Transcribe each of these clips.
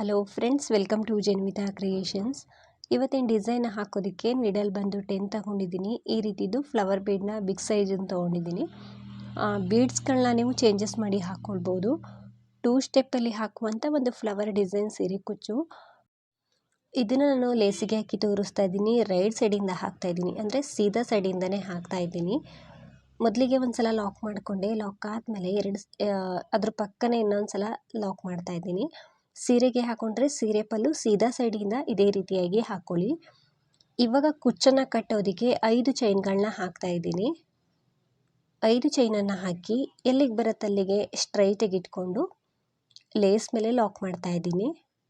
Hello friends welcome to Janvitha creations ಇವತ್ತಿನ design ಹಾಕೋದಕ್ಕೆ needle ಬಂದು ಟೆನ್ ತಗೊಂಡಿದ್ದೀನಿ. ಈ ರೀತಿದು ಫ್ಲವರ್ ಬೀಡ್ನ ಬಿಗ್ ಸೈಜನ್ನು ತೊಗೊಂಡಿದ್ದೀನಿ. ಬೀಡ್ಸ್ಗಳನ್ನ ನೀವು ಚೇಂಜಸ್ ಮಾಡಿ ಹಾಕ್ಕೊಳ್ಬೋದು ಟೂ ಸ್ಟೆಪ್ಪಲ್ಲಿ ಹಾಕುವಂಥ ಒಂದು ಫ್ಲವರ್ ಡಿಸೈನ್ ಸೀರೆ ಕುಚ್ಚು. ಇದನ್ನು ನಾನು ಲೇಸಿಗೆ ಹಾಕಿ ತೋರಿಸ್ತಾ ಇದ್ದೀನಿ. ರೈಟ್ ಸೈಡಿಂದ ಹಾಕ್ತಾ ಇದ್ದೀನಿ. ಅಂದರೆ ಸೀದಾ ಸೈಡಿಂದನೇ ಹಾಕ್ತಾ ಇದ್ದೀನಿ. ಮೊದಲಿಗೆ ಒಂದು ಸಲ ಲಾಕ್ ಮಾಡಿಕೊಂಡೆ. ಲಾಕ್ ಆದಮೇಲೆ ಎರಡು ಅದ್ರ ಪಕ್ಕನೇ ಇನ್ನೊಂದು ಸಲ ಲಾಕ್ ಮಾಡ್ತಾ ಇದ್ದೀನಿ. ಸೀರೆಗೆ ಹಾಕೊಂಡ್ರೆ ಸೀರೆ ಪಲ್ಲು ಸೀದಾ ಸೈಡಿಂದ ಇದೇ ರೀತಿಯಾಗಿ ಹಾಕ್ಕೊಳ್ಳಿ ಇವಾಗ ಕುಚ್ಚನ್ನು ಕಟ್ಟೋದಕ್ಕೆ ಐದು ಚೈನ್ಗಳನ್ನ ಹಾಕ್ತಾ ಇದ್ದೀನಿ. ಐದು ಚೈನನ್ನು ಹಾಕಿ ಎಲ್ಲಿಗೆ ಬರುತ್ತೆ ಅಲ್ಲಿಗೆ ಸ್ಟ್ರೈಟಾಗಿ ಇಟ್ಕೊಂಡು ಲೇಸ್ ಮೇಲೆ ಲಾಕ್ ಮಾಡ್ತಾ ಇದ್ದೀನಿ.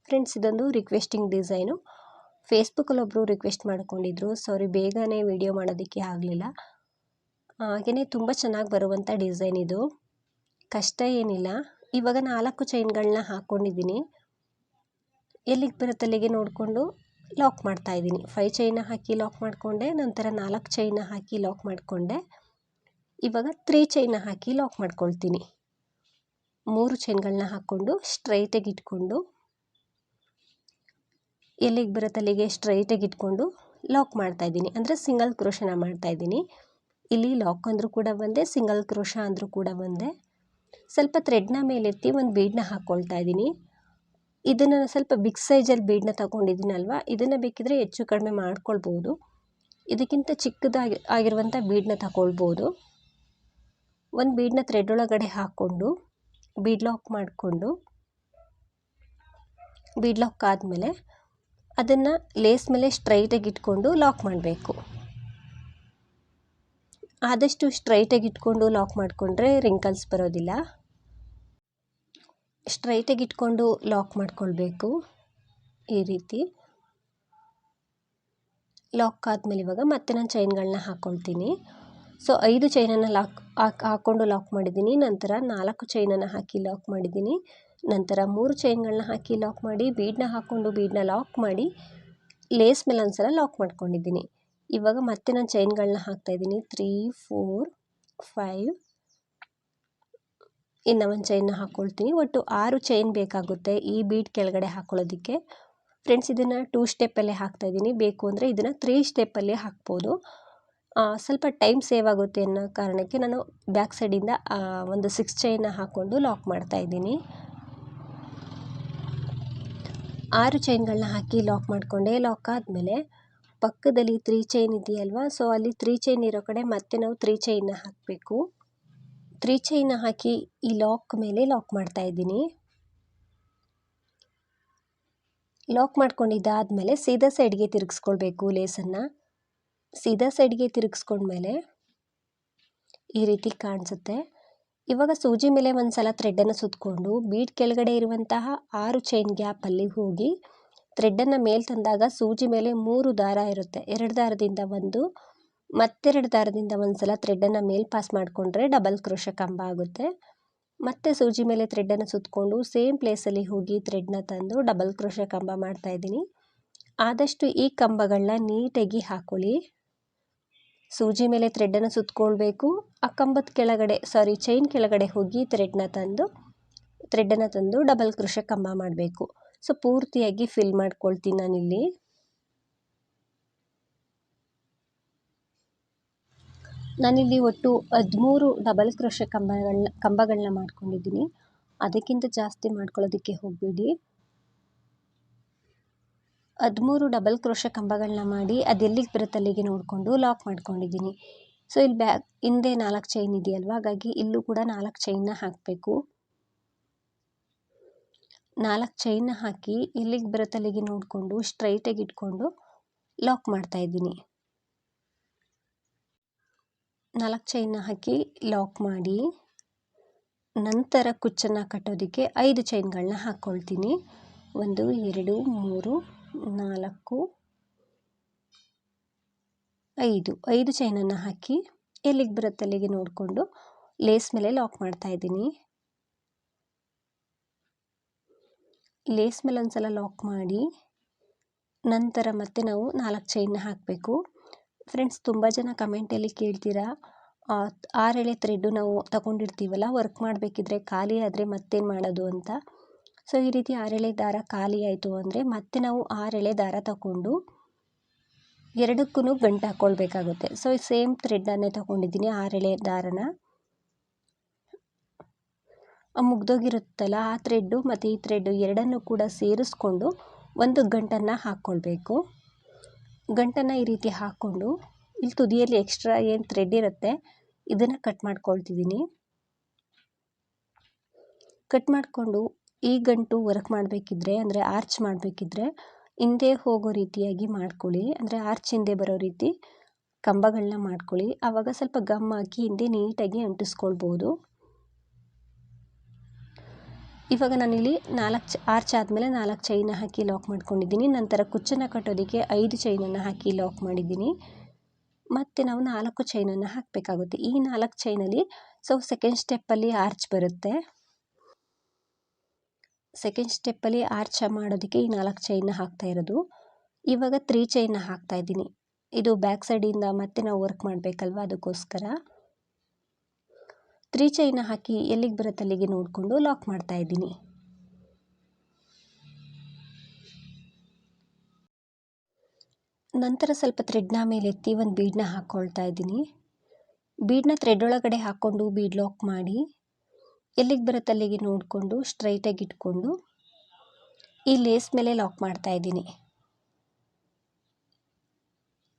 ಫ್ರೆಂಡ್ಸ್ ಇದೊಂದು ರಿಕ್ವೆಸ್ಟಿಂಗ್ ಡಿಸೈನು ಫೇಸ್ಬುಕ್ಕಲ್ಲಿ ಒಬ್ಬರು ರಿಕ್ವೆಸ್ಟ್ ಮಾಡ್ಕೊಂಡಿದ್ರು. ಸಾರಿ ಬೇಗನೆ ವಿಡಿಯೋ ಮಾಡೋದಕ್ಕೆ ಆಗಲಿಲ್ಲ. ಹಾಗೆಯೇ ತುಂಬ ಚೆನ್ನಾಗಿ ಬರುವಂಥ ಡಿಸೈನ್ ಇದು. ಕಷ್ಟ ಏನಿಲ್ಲ. ಇವಾಗ ನಾಲ್ಕು ಚೈನ್ಗಳನ್ನ ಹಾಕ್ಕೊಂಡಿದ್ದೀನಿ ಎಲ್ಲಿಗೆ ಬರುತ್ತೆ ನೋಡಿಕೊಂಡು ಲಾಕ್ ಮಾಡ್ತಾ ಇದ್ದೀನಿ. ಫೈ ಚೈನ ಹಾಕಿ ಲಾಕ್ ಮಾಡಿಕೊಂಡೆ, ನಂತರ ನಾಲ್ಕು ಚೈನ ಹಾಕಿ ಲಾಕ್ ಮಾಡಿಕೊಂಡೆ. ಇವಾಗ ತ್ರೀ ಚೈನ ಹಾಕಿ ಲಾಕ್ ಮಾಡ್ಕೊಳ್ತೀನಿ. ಮೂರು ಚೈನ್ಗಳನ್ನ ಹಾಕ್ಕೊಂಡು ಸ್ಟ್ರೈಟಾಗಿ ಇಟ್ಕೊಂಡು, ಎಲ್ಲಿಗೆ ಬರುತ್ತೆ ಸ್ಟ್ರೈಟಾಗಿ ಇಟ್ಕೊಂಡು ಲಾಕ್ ಮಾಡ್ತಾ ಇದ್ದೀನಿ. ಅಂದರೆ ಸಿಂಗಲ್ ಕ್ರೋಷನ ಮಾಡ್ತಾ ಇದ್ದೀನಿ. ಇಲ್ಲಿ ಲಾಕ್ ಅಂದರೂ ಕೂಡ ಒಂದೇ ಸಿಂಗಲ್ ಕ್ರೋಷ ಅಂದರೂ ಕೂಡ ಒಂದೇ ಸ್ವಲ್ಪ ಥ್ರೆಡ್ನ ಮೇಲೆತ್ತಿ ಒಂದು ಬೀಡನ್ನ ಹಾಕ್ಕೊಳ್ತಾ ಇದ್ದೀನಿ. ಇದನ್ನು ಸ್ವಲ್ಪ ಬಿಗ್ ಸೈಜಲ್ಲಿ ಬೀಡನ್ನ ತಗೊಂಡಿದ್ದೀನಲ್ವ? ಇದನ್ನು ಬೇಕಿದ್ರೆ ಹೆಚ್ಚು ಕಡಿಮೆ ಮಾಡ್ಕೊಳ್ಬೋದು. ಇದಕ್ಕಿಂತ ಚಿಕ್ಕದಾಗಿ ಆಗಿರುವಂಥ ಬೀಡನ್ನ ತಗೊಳ್ಬೋದು. ಒಂದು ಬೀಡನ್ನ ಥ್ರೆಡ್ ಒಳಗಡೆ ಹಾಕ್ಕೊಂಡು ಬೀಡ್ ಲಾಕ್ ಮಾಡಿಕೊಂಡು ಬೀಡ್ ಲಾಕ್ ಆದಮೇಲೆ ಅದನ್ನು ಲೇಸ್ ಮೇಲೆ ಸ್ಟ್ರೈಟಾಗಿ ಇಟ್ಕೊಂಡು ಲಾಕ್ ಮಾಡಬೇಕು. ಆದಷ್ಟು ಸ್ಟ್ರೈಟಾಗಿ ಇಟ್ಕೊಂಡು ಲಾಕ್ ಮಾಡಿಕೊಂಡ್ರೆ ರಿಂಕಲ್ಸ್ ಬರೋದಿಲ್ಲ. ಸ್ಟ್ರೈಟಾಗಿ ಇಟ್ಕೊಂಡು ಲಾಕ್ ಮಾಡಿಕೊಳ್ಬೇಕು ಈ ರೀತಿ. ಲಾಕ್ ಆದಮೇಲೆ ಇವಾಗ ಮತ್ತೆ ನಾನು ಚೈನ್ಗಳನ್ನ ಹಾಕ್ಕೊಳ್ತೀನಿ ಸೊ ಐದು ಚೈನನ್ನು ಲಾಕ್ ಹಾಕ್ ಹಾಕ್ಕೊಂಡು ಲಾಕ್ ಮಾಡಿದ್ದೀನಿ. ನಂತರ ನಾಲ್ಕು ಚೈನನ್ನು ಹಾಕಿ ಲಾಕ್ ಮಾಡಿದ್ದೀನಿ. ನಂತರ ಮೂರು ಚೈನ್ಗಳನ್ನ ಹಾಕಿ ಲಾಕ್ ಮಾಡಿ ಬೀಡನ್ನ ಹಾಕ್ಕೊಂಡು ಬೀಡನ್ನ ಲಾಕ್ ಮಾಡಿ ಲೇಸ್ ಮೇಲೆ ಒಂದು ಸಲ ಲಾಕ್ ಮಾಡ್ಕೊಂಡಿದ್ದೀನಿ. ಇವಾಗ ಮತ್ತೆ ನಾನು ಚೈನ್ಗಳನ್ನ ಹಾಕ್ತಾಯಿದ್ದೀನಿ ತ್ರೀ ಫೋರ್ ಫೈವ್ ಇನ್ನು ಒಂದು ಚೈನ್ನ ಹಾಕ್ಕೊಳ್ತೀನಿ ಒಟ್ಟು ಆರು ಚೈನ್ ಬೇಕಾಗುತ್ತೆ ಈ ಬೀಟ್ ಕೆಳಗಡೆ ಹಾಕ್ಕೊಳ್ಳೋದಕ್ಕೆ ಫ್ರೆಂಡ್ಸ್ ಇದನ್ನು ಟೂ ಸ್ಟೆಪ್ಪಲ್ಲೇ ಹಾಕ್ತಾಯಿದ್ದೀನಿ ಬೇಕು ಅಂದರೆ ಇದನ್ನು ತ್ರೀ ಸ್ಟೆಪ್ಪಲ್ಲಿ ಹಾಕ್ಬೋದು. ಸ್ವಲ್ಪ ಟೈಮ್ ಸೇವ್ ಆಗುತ್ತೆ ಅನ್ನೋ ಕಾರಣಕ್ಕೆ ನಾನು ಬ್ಯಾಕ್ ಸೈಡಿಂದ ಒಂದು ಸಿಕ್ಸ್ ಚೈನ್ನ ಹಾಕ್ಕೊಂಡು ಲಾಕ್ ಮಾಡ್ತಾ ಇದ್ದೀನಿ. ಆರು ಚೈನ್ಗಳನ್ನ ಹಾಕಿ ಲಾಕ್ ಮಾಡಿಕೊಂಡೆ. ಲಾಕ್ ಆದಮೇಲೆ ಪಕ್ಕದಲ್ಲಿ ತ್ರೀ ಚೈನ್ ಇದೆಯಲ್ವಾ? ಸೊ ಅಲ್ಲಿ ತ್ರೀ ಚೈನ್ ಇರೋ ಕಡೆ ಮತ್ತೆ ನಾವು ತ್ರೀ ಚೈನ್ನ ಹಾಕಬೇಕು. ತ್ರೀ ಚೈನ ಹಾಕಿ ಈ ಲಾಕ್ ಮೇಲೆ ಲಾಕ್ ಮಾಡ್ತಾ ಇದ್ದೀನಿ. ಲಾಕ್ ಮಾಡ್ಕೊಂಡಿದ್ದಾದಮೇಲೆ ಸೀದಾ ಸೈಡ್ಗೆ ತಿರುಗಿಸ್ಕೊಳ್ಬೇಕು ಲೇಸನ್ನು ಸೀದಾ ಸೈಡ್ಗೆ ತಿರುಗಿಸ್ಕೊಂಡ್ಮೇಲೆ ಈ ರೀತಿ ಕಾಣಿಸುತ್ತೆ. ಇವಾಗ ಸೂಜಿ ಮೇಲೆ ಒಂದು ಸಲ ಥ್ರೆಡ್ಡನ್ನು ಸುತ್ತಕೊಂಡು ಬೀಡ್ ಕೆಳಗಡೆ ಇರುವಂತಹ ಆರು ಚೈನ್ ಗ್ಯಾಪಲ್ಲಿ ಹೋಗಿ ಥ್ರೆಡ್ಡನ್ನು ಮೇಲೆ ತಂದಾಗ ಸೂಜಿ ಮೇಲೆ ಮೂರು ದಾರ ಇರುತ್ತೆ. ಎರಡು ದಾರದಿಂದ ಒಂದು, ಮತ್ತೆರಡು ದಾರದಿಂದ ಒಂದು ಸಲ ಥ್ರೆಡ್ಡನ್ನು ಮೇಲೆ ಪಾಸ್ ಮಾಡಿಕೊಂಡ್ರೆ ಡಬಲ್ ಕ್ರೋಶ ಕಂಬ ಆಗುತ್ತೆ. ಮತ್ತೆ ಸೂಜಿ ಮೇಲೆ ಥ್ರೆಡ್ಡನ್ನು ಸುತ್ತಕೊಂಡು ಸೇಮ್ ಪ್ಲೇಸಲ್ಲಿ ಹೋಗಿ ಥ್ರೆಡ್ನ ತಂದು ಡಬಲ್ ಕ್ರೋಶ ಕಂಬ ಮಾಡ್ತಾಯಿದ್ದೀನಿ ಆದಷ್ಟು ಈ ಕಂಬಗಳನ್ನ ನೀಟಾಗಿ ಹಾಕೊಳ್ಳಿ. ಸೂಜಿ ಮೇಲೆ ಥ್ರೆಡ್ಡನ್ನು ಸುತ್ತಕೊಳ್ಬೇಕು ಆ ಕಂಬದ ಕೆಳಗಡೆ, ಸಾರಿ, ಚೈನ್ ಕೆಳಗಡೆ ಹೋಗಿ ಥ್ರೆಡ್ನ ತಂದು ಥ್ರೆಡ್ಡನ್ನು ತಂದು ಡಬಲ್ ಕ್ರೋಶ ಕಂಬ ಮಾಡಬೇಕು. ಸೊ ಪೂರ್ತಿಯಾಗಿ ಫಿಲ್ ಮಾಡ್ಕೊಳ್ತೀನಿ ನಾನಿಲ್ಲಿ. ನಾನಿಲ್ಲಿ ಒಟ್ಟು ಹದಿಮೂರು ಡಬಲ್ ಕ್ರೋಶ ಕಂಬಗಳನ್ನ ಕಂಬಗಳನ್ನ ಮಾಡ್ಕೊಂಡಿದ್ದೀನಿ. ಅದಕ್ಕಿಂತ ಜಾಸ್ತಿ ಮಾಡ್ಕೊಳ್ಳೋದಕ್ಕೆ ಹೋಗಬೇಡಿ. ಹದಿಮೂರು ಡಬಲ್ ಕ್ರೋಶ ಕಂಬಗಳನ್ನ ಮಾಡಿ ಅದೆಲ್ಲಿಗೆ ಬರುತ್ತೆ ಅಲ್ಲಿಗೆ ನೋಡಿಕೊಂಡು ಲಾಕ್ ಮಾಡ್ಕೊಂಡಿದ್ದೀನಿ. ಸೊ ಇಲ್ಲಿ ಬ್ಯಾಕ್ ಹಿಂದೆ ನಾಲ್ಕು ಚೈನ್ ಇದೆಯಲ್ವ? ಹಾಗಾಗಿ ಇಲ್ಲೂ ಕೂಡ ನಾಲ್ಕು ಚೈನ್ನ ಹಾಕಬೇಕು. ನಾಲ್ಕು ಚೈನ್ನ ಹಾಕಿ ಇಲ್ಲಿಗೆ ಬರುತ್ತೆ ಅಲ್ಲಿಗೆ ನೋಡಿಕೊಂಡು ಸ್ಟ್ರೈಟಾಗಿ ಇಟ್ಕೊಂಡು ಲಾಕ್ ಮಾಡ್ತಾಯಿದ್ದೀನಿ ನಾಲ್ಕು ಚೈನ್ನ ಹಾಕಿ ಲಾಕ್ ಮಾಡಿ ನಂತರ ಕುಚ್ಚನ್ನು ಕಟ್ಟೋದಕ್ಕೆ ಐದು ಚೈನ್ಗಳನ್ನ ಹಾಕ್ಕೊಳ್ತೀನಿ ಒಂದು, ಎರಡು, ಮೂರು, ನಾಲ್ಕು, ಐದು. ಐದು ಚೈನನ್ನು ಹಾಕಿ ಎಲ್ಲಿಗೆ ಬರುತ್ತೆ ಅಲ್ಲಿಗೆ ನೋಡಿಕೊಂಡು ಲೇಸ್ ಮೇಲೆ ಲಾಕ್ ಮಾಡ್ತಾಯಿದ್ದೀನಿ ಲೇಸ್ ಮೇಲೆ ಒಂದು ಸಲ ಲಾಕ್ ಮಾಡಿ ನಂತರ ಮತ್ತೆ ನಾವು ನಾಲ್ಕು ಚೈನ್ನ ಹಾಕಬೇಕು. ಫ್ರೆಂಡ್ಸ್, ತುಂಬ ಜನ ಕಮೆಂಟಲ್ಲಿ ಕೇಳ್ತೀರಾ ಆರೆಳೆ ಥ್ರೆಡ್ಡು ನಾವು ತಗೊಂಡಿರ್ತೀವಲ್ಲ, ವರ್ಕ್ ಮಾಡಬೇಕಿದ್ರೆ ಖಾಲಿ ಆದರೆ ಮತ್ತೇನು ಮಾಡೋದು ಅಂತ? ಸೊ, ಈ ರೀತಿ ಆರೆಳೆ ದಾರ ಖಾಲಿ ಆಯಿತು ಅಂದರೆ ಮತ್ತೆ ನಾವು ಆರೆಳೆ ದಾರ ತಗೊಂಡು ಎರಡಕ್ಕೂ ಗಂಟು ಹಾಕ್ಕೊಳ್ಬೇಕಾಗುತ್ತೆ ಸೊ ಸೇಮ್ ಥ್ರೆಡ್ಡನ್ನೇ ತಗೊಂಡಿದ್ದೀನಿ ಆರೆಳೆ ದಾರನ. ಮುಗ್ದೋಗಿರುತ್ತಲ್ಲ, ಆ ಥ್ರೆಡ್ಡು ಮತ್ತು ಈ ಥ್ರೆಡ್ಡು ಎರಡನ್ನೂ ಕೂಡ ಸೇರಿಸ್ಕೊಂಡು ಒಂದು ಗಂಟನ್ನು ಹಾಕ್ಕೊಳ್ಬೇಕು. ಗಂಟನ್ನು ಈ ರೀತಿ ಹಾಕ್ಕೊಂಡು ಇಲ್ಲಿ ತುದಿಯಲ್ಲಿ ಎಕ್ಸ್ಟ್ರಾ ಏನು ಥ್ರೆಡ್ ಇರುತ್ತೆ, ಇದನ್ನು ಕಟ್ ಮಾಡ್ಕೊಳ್ತಿದ್ದೀನಿ. ಕಟ್ ಮಾಡಿಕೊಂಡು ಈ ಗಂಟು ವರ್ಕ್ ಮಾಡಬೇಕಿದ್ರೆ, ಅಂದರೆ ಆರ್ಚ್ ಮಾಡಬೇಕಿದ್ರೆ ಹಿಂದೆ ಹೋಗೋ ರೀತಿಯಾಗಿ ಮಾಡ್ಕೊಳ್ಳಿ. ಅಂದರೆ ಆರ್ಚ್ ಹಿಂದೆ ಬರೋ ರೀತಿ ಕಂಬಗಳನ್ನ ಮಾಡ್ಕೊಳ್ಳಿ. ಆವಾಗ ಸ್ವಲ್ಪ ಗಮ್ ಹಾಕಿ ಹಿಂದೆ ನೀಟಾಗಿ ಅಂಟಿಸ್ಕೊಳ್ಬೋದು. ಇವಾಗ ನಾನಿಲ್ಲಿ ನಾಲ್ಕು ಚ ಆರ್ಚ್ ಆದಮೇಲೆ ನಾಲ್ಕು ಚೈನ ಹಾಕಿ ಲಾಕ್ ಮಾಡ್ಕೊಂಡಿದ್ದೀನಿ. ನಂತರ ಕುಚ್ಚನ್ನು ಕಟ್ಟೋದಕ್ಕೆ ಐದು ಚೈನನ್ನು ಹಾಕಿ ಲಾಕ್ ಮಾಡಿದ್ದೀನಿ. ಮತ್ತು ನಾವು ನಾಲ್ಕು ಚೈನನ್ನು ಹಾಕಬೇಕಾಗುತ್ತೆ. ಈ ನಾಲ್ಕು ಚೈನಲ್ಲಿ ಸೊ ಸೆಕೆಂಡ್ ಸ್ಟೆಪ್ಪಲ್ಲಿ ಆರ್ಚ್ ಬರುತ್ತೆ. ಸೆಕೆಂಡ್ ಸ್ಟೆಪ್ಪಲ್ಲಿ ಆರ್ಚ್ ಮಾಡೋದಕ್ಕೆ ಈ ನಾಲ್ಕು ಚೈನ್ನ ಹಾಕ್ತಾ ಇರೋದು. ಇವಾಗ ತ್ರೀ ಚೈನ್ನ ಹಾಕ್ತಾ ಇದ್ದೀನಿ. ಇದು ಬ್ಯಾಕ್ ಸೈಡಿಂದ ಮತ್ತೆ ನಾವು ವರ್ಕ್ ಮಾಡಬೇಕಲ್ವ ಅದಕ್ಕೋಸ್ಕರ. ತ್ರೀ ಚೈನ ಹಾಕಿ ಎಲ್ಲಿಗೆ ಬರುತ್ತೆ ಅಲ್ಲಿಗೆ ನೋಡಿಕೊಂಡು ಲಾಕ್ ಮಾಡ್ತಾ ಇದ್ದೀನಿ. ನಂತರ ಸ್ವಲ್ಪ ಥ್ರೆಡ್ನ ಮೇಲೆ ಎತ್ತಿ ಒಂದು ಬೀಡನ್ನ ಹಾಕ್ಕೊಳ್ತಾ ಇದ್ದೀನಿ. ಬೀಡನ್ನ ಥ್ರೆಡ್ ಒಳಗಡೆ ಹಾಕ್ಕೊಂಡು ಬೀಡ್ ಲಾಕ್ ಮಾಡಿ, ಎಲ್ಲಿಗೆ ಬರುತ್ತೆ ಅಲ್ಲಿಗೆ ನೋಡಿಕೊಂಡು ಸ್ಟ್ರೈಟಾಗಿ ಇಟ್ಕೊಂಡು ಈ ಲೇಸ್ ಮೇಲೆ ಲಾಕ್ ಮಾಡ್ತಾ ಇದ್ದೀನಿ.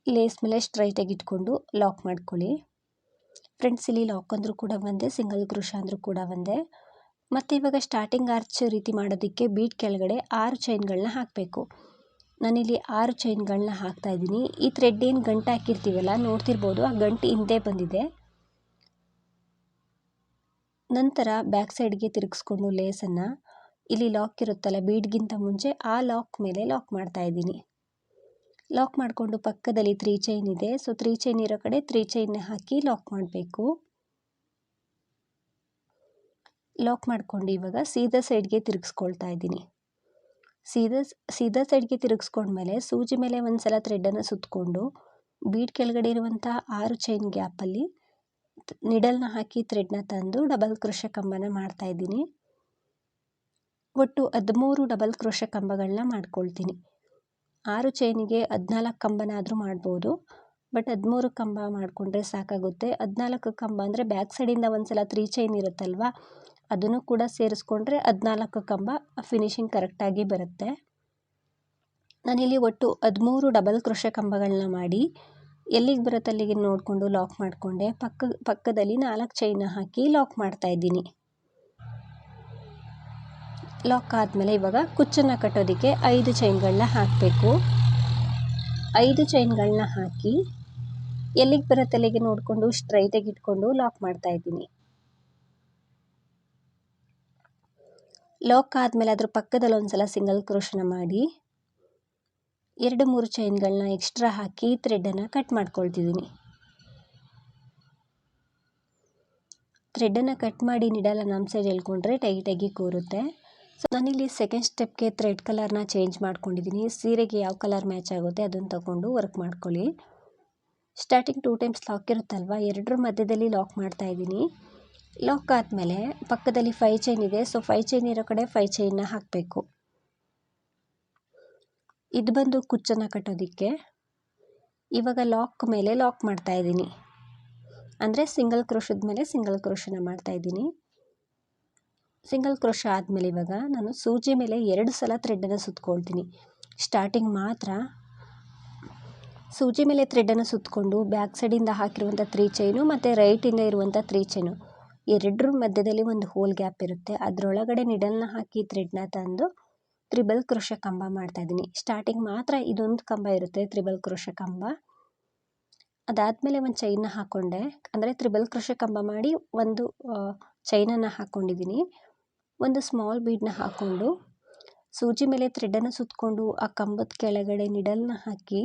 ಲೇಸ್ ಮೇಲೆ ಸ್ಟ್ರೈಟಾಗಿ ಇಟ್ಕೊಂಡು ಲಾಕ್ ಮಾಡ್ಕೊಳ್ಳಿ. ಫ್ರೆಂಡ್ಸ್ ಇಲ್ಲಿ ಲಾಕ್ ಅಂದರೂ ಕೂಡ ಒಂದೇ ಸಿಂಗಲ್ ಕ್ರೋಶ ಅಂದರೂ ಕೂಡ ಒಂದೇ. ಮತ್ತು ಇವಾಗ ಸ್ಟಾರ್ಟಿಂಗ್ ಆರ್ಚ್ ರೀತಿ ಮಾಡೋದಕ್ಕೆ ಬೀಟ್ ಕೆಳಗಡೆ ಆರು ಚೈನ್ಗಳನ್ನ ಹಾಕಬೇಕು. ನಾನಿಲ್ಲಿ ಆರು ಚೈನ್ಗಳನ್ನ ಹಾಕ್ತಾ ಇದ್ದೀನಿ. ಈ ಥ್ರೆಡ್ ಏನು ಗಂಟು ಹಾಕಿರ್ತೀವಲ್ಲ, ನೋಡ್ತಿರ್ಬೋದು, ಆ ಗಂಟು ಹಿಂದೆ ಬಂದಿದೆ. ನಂತರ ಬ್ಯಾಕ್ ಸೈಡ್ಗೆ ತಿರುಗಿಸ್ಕೊಂಡು ಲೇಸನ್ನು ಇಲ್ಲಿ ಲಾಕ್ ಇರುತ್ತಲ್ಲ ಬೀಡ್ಗಿಂತ ಮುಂಚೆ, ಆ ಲಾಕ್ ಮೇಲೆ ಲಾಕ್ ಮಾಡ್ತಾ ಇದ್ದೀನಿ. ಲಾಕ್ ಮಾಡಿಕೊಂಡು ಪಕ್ಕದಲ್ಲಿ ತ್ರೀ ಚೈನ್ ಇದೆ. ಸೊ ತ್ರೀ ಚೈನ್ ಇರೋ ಕಡೆ ತ್ರೀ ಚೈನ್ನ ಹಾಕಿ ಲಾಕ್ ಮಾಡಬೇಕು. ಲಾಕ್ ಮಾಡಿಕೊಂಡು ಇವಾಗ ಸೀದಾ ಸೈಡ್ಗೆ ತಿರುಗಿಸ್ಕೊಳ್ತಾ ಇದ್ದೀನಿ. ಸೀದಾ ಸೀದಾ ಸೈಡ್ಗೆ ತಿರುಗಿಸ್ಕೊಂಡ್ಮೇಲೆ ಸೂಜಿ ಮೇಲೆ ಒಂದು ಸಲ ಥ್ರೆಡ್ಡನ್ನು ಸುತ್ತಕೊಂಡು ಬೀಡ್ ಕೆಳಗಡೆ ಇರುವಂಥ ಆರು ಚೈನ್ ಗ್ಯಾಪಲ್ಲಿ ನಿಡಲ್ನ ಹಾಕಿ ಥ್ರೆಡ್ನ ತಂದು ಡಬಲ್ ಕೃಷ ಕಂಬನ ಮಾಡ್ತಾಯಿದ್ದೀನಿ ಒಟ್ಟು ಹದಿಮೂರು ಡಬಲ್ ಕ್ರೋಶ ಕಂಬಗಳನ್ನ ಮಾಡ್ಕೊಳ್ತೀನಿ. ಆರು ಚೈನಿಗೆ ಹದಿನಾಲ್ಕು ಕಂಬನಾದರೂ ಮಾಡ್ಬೋದು. ಬಟ್ ಹದಿಮೂರು ಕಂಬ ಮಾಡಿಕೊಂಡ್ರೆ ಸಾಕಾಗುತ್ತೆ. ಹದಿನಾಲ್ಕು ಕಂಬ ಅಂದರೆ ಬ್ಯಾಕ್ ಸೈಡಿಂದ ಒಂದು ಸಲ ತ್ರೀ ಚೈನ್ ಇರುತ್ತಲ್ವ? ಅದನ್ನು ಕೂಡ ಸೇರಿಸ್ಕೊಂಡ್ರೆ ಹದಿನಾಲ್ಕು ಕಂಬ ಫಿನಿಶಿಂಗ್ ಕರೆಕ್ಟಾಗಿ ಬರುತ್ತೆ. ನಾನಿಲ್ಲಿ ಒಟ್ಟು ಹದಿಮೂರು ಡಬಲ್ ಕೃಷಿ ಕಂಬಗಳನ್ನ ಮಾಡಿ, ಎಲ್ಲಿಗೆ ಬರುತ್ತೆ ಅಲ್ಲಿಗೆ ನೋಡಿಕೊಂಡು ಲಾಕ್ ಮಾಡಿಕೊಂಡೆ. ಪಕ್ಕ, ಪಕ್ಕದಲ್ಲಿ ನಾಲ್ಕು ಚೈನ ಹಾಕಿ ಲಾಕ್ ಮಾಡ್ತಾ ಇದ್ದೀನಿ. ಲಾಕ್ ಆದಮೇಲೆ ಇವಾಗ ಕುಚ್ಚನ್ನು ಕಟ್ಟೋದಕ್ಕೆ ಐದು ಚೈನ್ಗಳನ್ನ ಹಾಕಬೇಕು. ಐದು ಚೈನ್ಗಳನ್ನ ಹಾಕಿ ಎಲ್ಲಿಗೆ ಬರುತ್ತೆ ಅಲ್ಲಿಗೆ ನೋಡಿಕೊಂಡು ಸ್ಟ್ರೈಟಾಗಿ ಇಟ್ಕೊಂಡು ಲಾಕ್ ಮಾಡ್ತಾ ಇದ್ದೀನಿ. ಲಾಕ್ ಆದಮೇಲೆ ಅದ್ರ ಪಕ್ಕದಲ್ಲಿ ಒಂದು ಸಲ ಸಿಂಗಲ್ ಕ್ರೋಷನ ಮಾಡಿ ಎರಡು ಮೂರು ಚೈನ್ಗಳನ್ನ ಎಕ್ಸ್ಟ್ರಾ ಹಾಕಿ ಥ್ರೆಡ್ಡನ್ನು ಕಟ್ ಮಾಡ್ಕೊಳ್ತಿದ್ದೀನಿ. ಥ್ರೆಡ್ಡನ್ನು ಕಟ್ ಮಾಡಿ ನಿಡಲ್ಲ ನಮ್ಮ ಸೈಡ್ ಹೇಳ್ಕೊಂಡ್ರೆ ಟೈಟಾಗಿ ಕೂರುತ್ತೆ. ಸೊ ನಾನಿಲ್ಲಿ ಸೆಕೆಂಡ್ ಸ್ಟೆಪ್ಗೆ ಥ್ರೆಡ್ ಕಲರ್ನ ಚೇಂಜ್ ಮಾಡ್ಕೊಂಡಿದ್ದೀನಿ ಸೀರೆಗೆ ಯಾವ ಕಲರ್ ಮ್ಯಾಚ್ ಆಗುತ್ತೆ ಅದನ್ನು ತಗೊಂಡು ವರ್ಕ್ ಮಾಡ್ಕೊಳ್ಳಿ. ಸ್ಟಾರ್ಟಿಂಗ್ ಟೂ ಟೈಮ್ಸ್ ಲಾಕ್ ಇರುತ್ತಲ್ವ? ಎರಡರ ಮಧ್ಯದಲ್ಲಿ ಲಾಕ್ ಮಾಡ್ತಾ ಇದ್ದೀನಿ ಲಾಕ್ ಆದಮೇಲೆ ಪಕ್ಕದಲ್ಲಿ ಫೈ ಚೈನ್ ಇದೆ. ಸೊ ಫೈ ಚೈನ್ ಇರೋ ಕಡೆ ಫೈ ಚೈನ್ನ ಹಾಕಬೇಕು. ಇದು ಬಂದು ಕುಚ್ಚನ್ನು ಕಟ್ಟೋದಕ್ಕೆ. ಇವಾಗ ಲಾಕ್ ಮೇಲೆ ಲಾಕ್ ಮಾಡ್ತಾ ಇದ್ದೀನಿ ಅಂದರೆ ಸಿಂಗಲ್ ಕ್ರೋಶದ ಮೇಲೆ ಸಿಂಗಲ್ ಕ್ರೋಶನ ಮಾಡ್ತಾ ಇದ್ದೀನಿ ಸಿಂಗಲ್ ಕ್ರೋಶ ಆದಮೇಲೆ ಇವಾಗ ನಾನು ಸೂಜಿ ಮೇಲೆ ಎರಡು ಸಲ ಥ್ರೆಡ್ಡನ್ನು ಸುತ್ಕೊಳ್ತೀನಿ. ಸ್ಟಾರ್ಟಿಂಗ್ ಮಾತ್ರ ಸೂಜಿ ಮೇಲೆ ಥ್ರೆಡ್ಡನ್ನು ಸುತ್ತಕೊಂಡು ಬ್ಯಾಕ್ ಸೈಡಿಂದ ಹಾಕಿರುವಂಥ ತ್ರೀ ಚೈನು ಮತ್ತು ರೈಟಿಂದ ಇರುವಂಥ ತ್ರೀ ಚೈನು ಎರಡರ ಮಧ್ಯದಲ್ಲಿ ಒಂದು ಹೋಲ್ ಗ್ಯಾಪ್ ಇರುತ್ತೆ. ಅದರೊಳಗಡೆ ನಿಡಲ್ನ ಹಾಕಿ ಥ್ರೆಡ್ನ ತಂದು ತ್ರಿಬಲ್ ಕ್ರೋಶ ಕಂಬ ಮಾಡ್ತಾಯಿದ್ದೀನಿ ಸ್ಟಾರ್ಟಿಂಗ್ ಮಾತ್ರ ಇದೊಂದು ಕಂಬ ಇರುತ್ತೆ, ತ್ರಿಬಲ್ ಕ್ರೋಶ ಕಂಬ. ಅದಾದಮೇಲೆ ಒಂದು ಚೈನ್ನ ಹಾಕ್ಕೊಂಡೆ ಅಂದರೆ ತ್ರಿಬಲ್ ಕ್ರೋಶ ಕಂಬ ಮಾಡಿ ಒಂದು ಚೈನನ್ನು ಹಾಕ್ಕೊಂಡಿದ್ದೀನಿ ಒಂದು ಸ್ಮಾಲ್ ಬೀಡನ್ನ ಹಾಕ್ಕೊಂಡು ಸೂಜಿ ಮೇಲೆ ಥ್ರೆಡ್ಡನ್ನು ಸುತ್ತಕೊಂಡು ಆ ಕಂಬದ ಕೆಳಗಡೆ ನಿಡಲ್ನ ಹಾಕಿ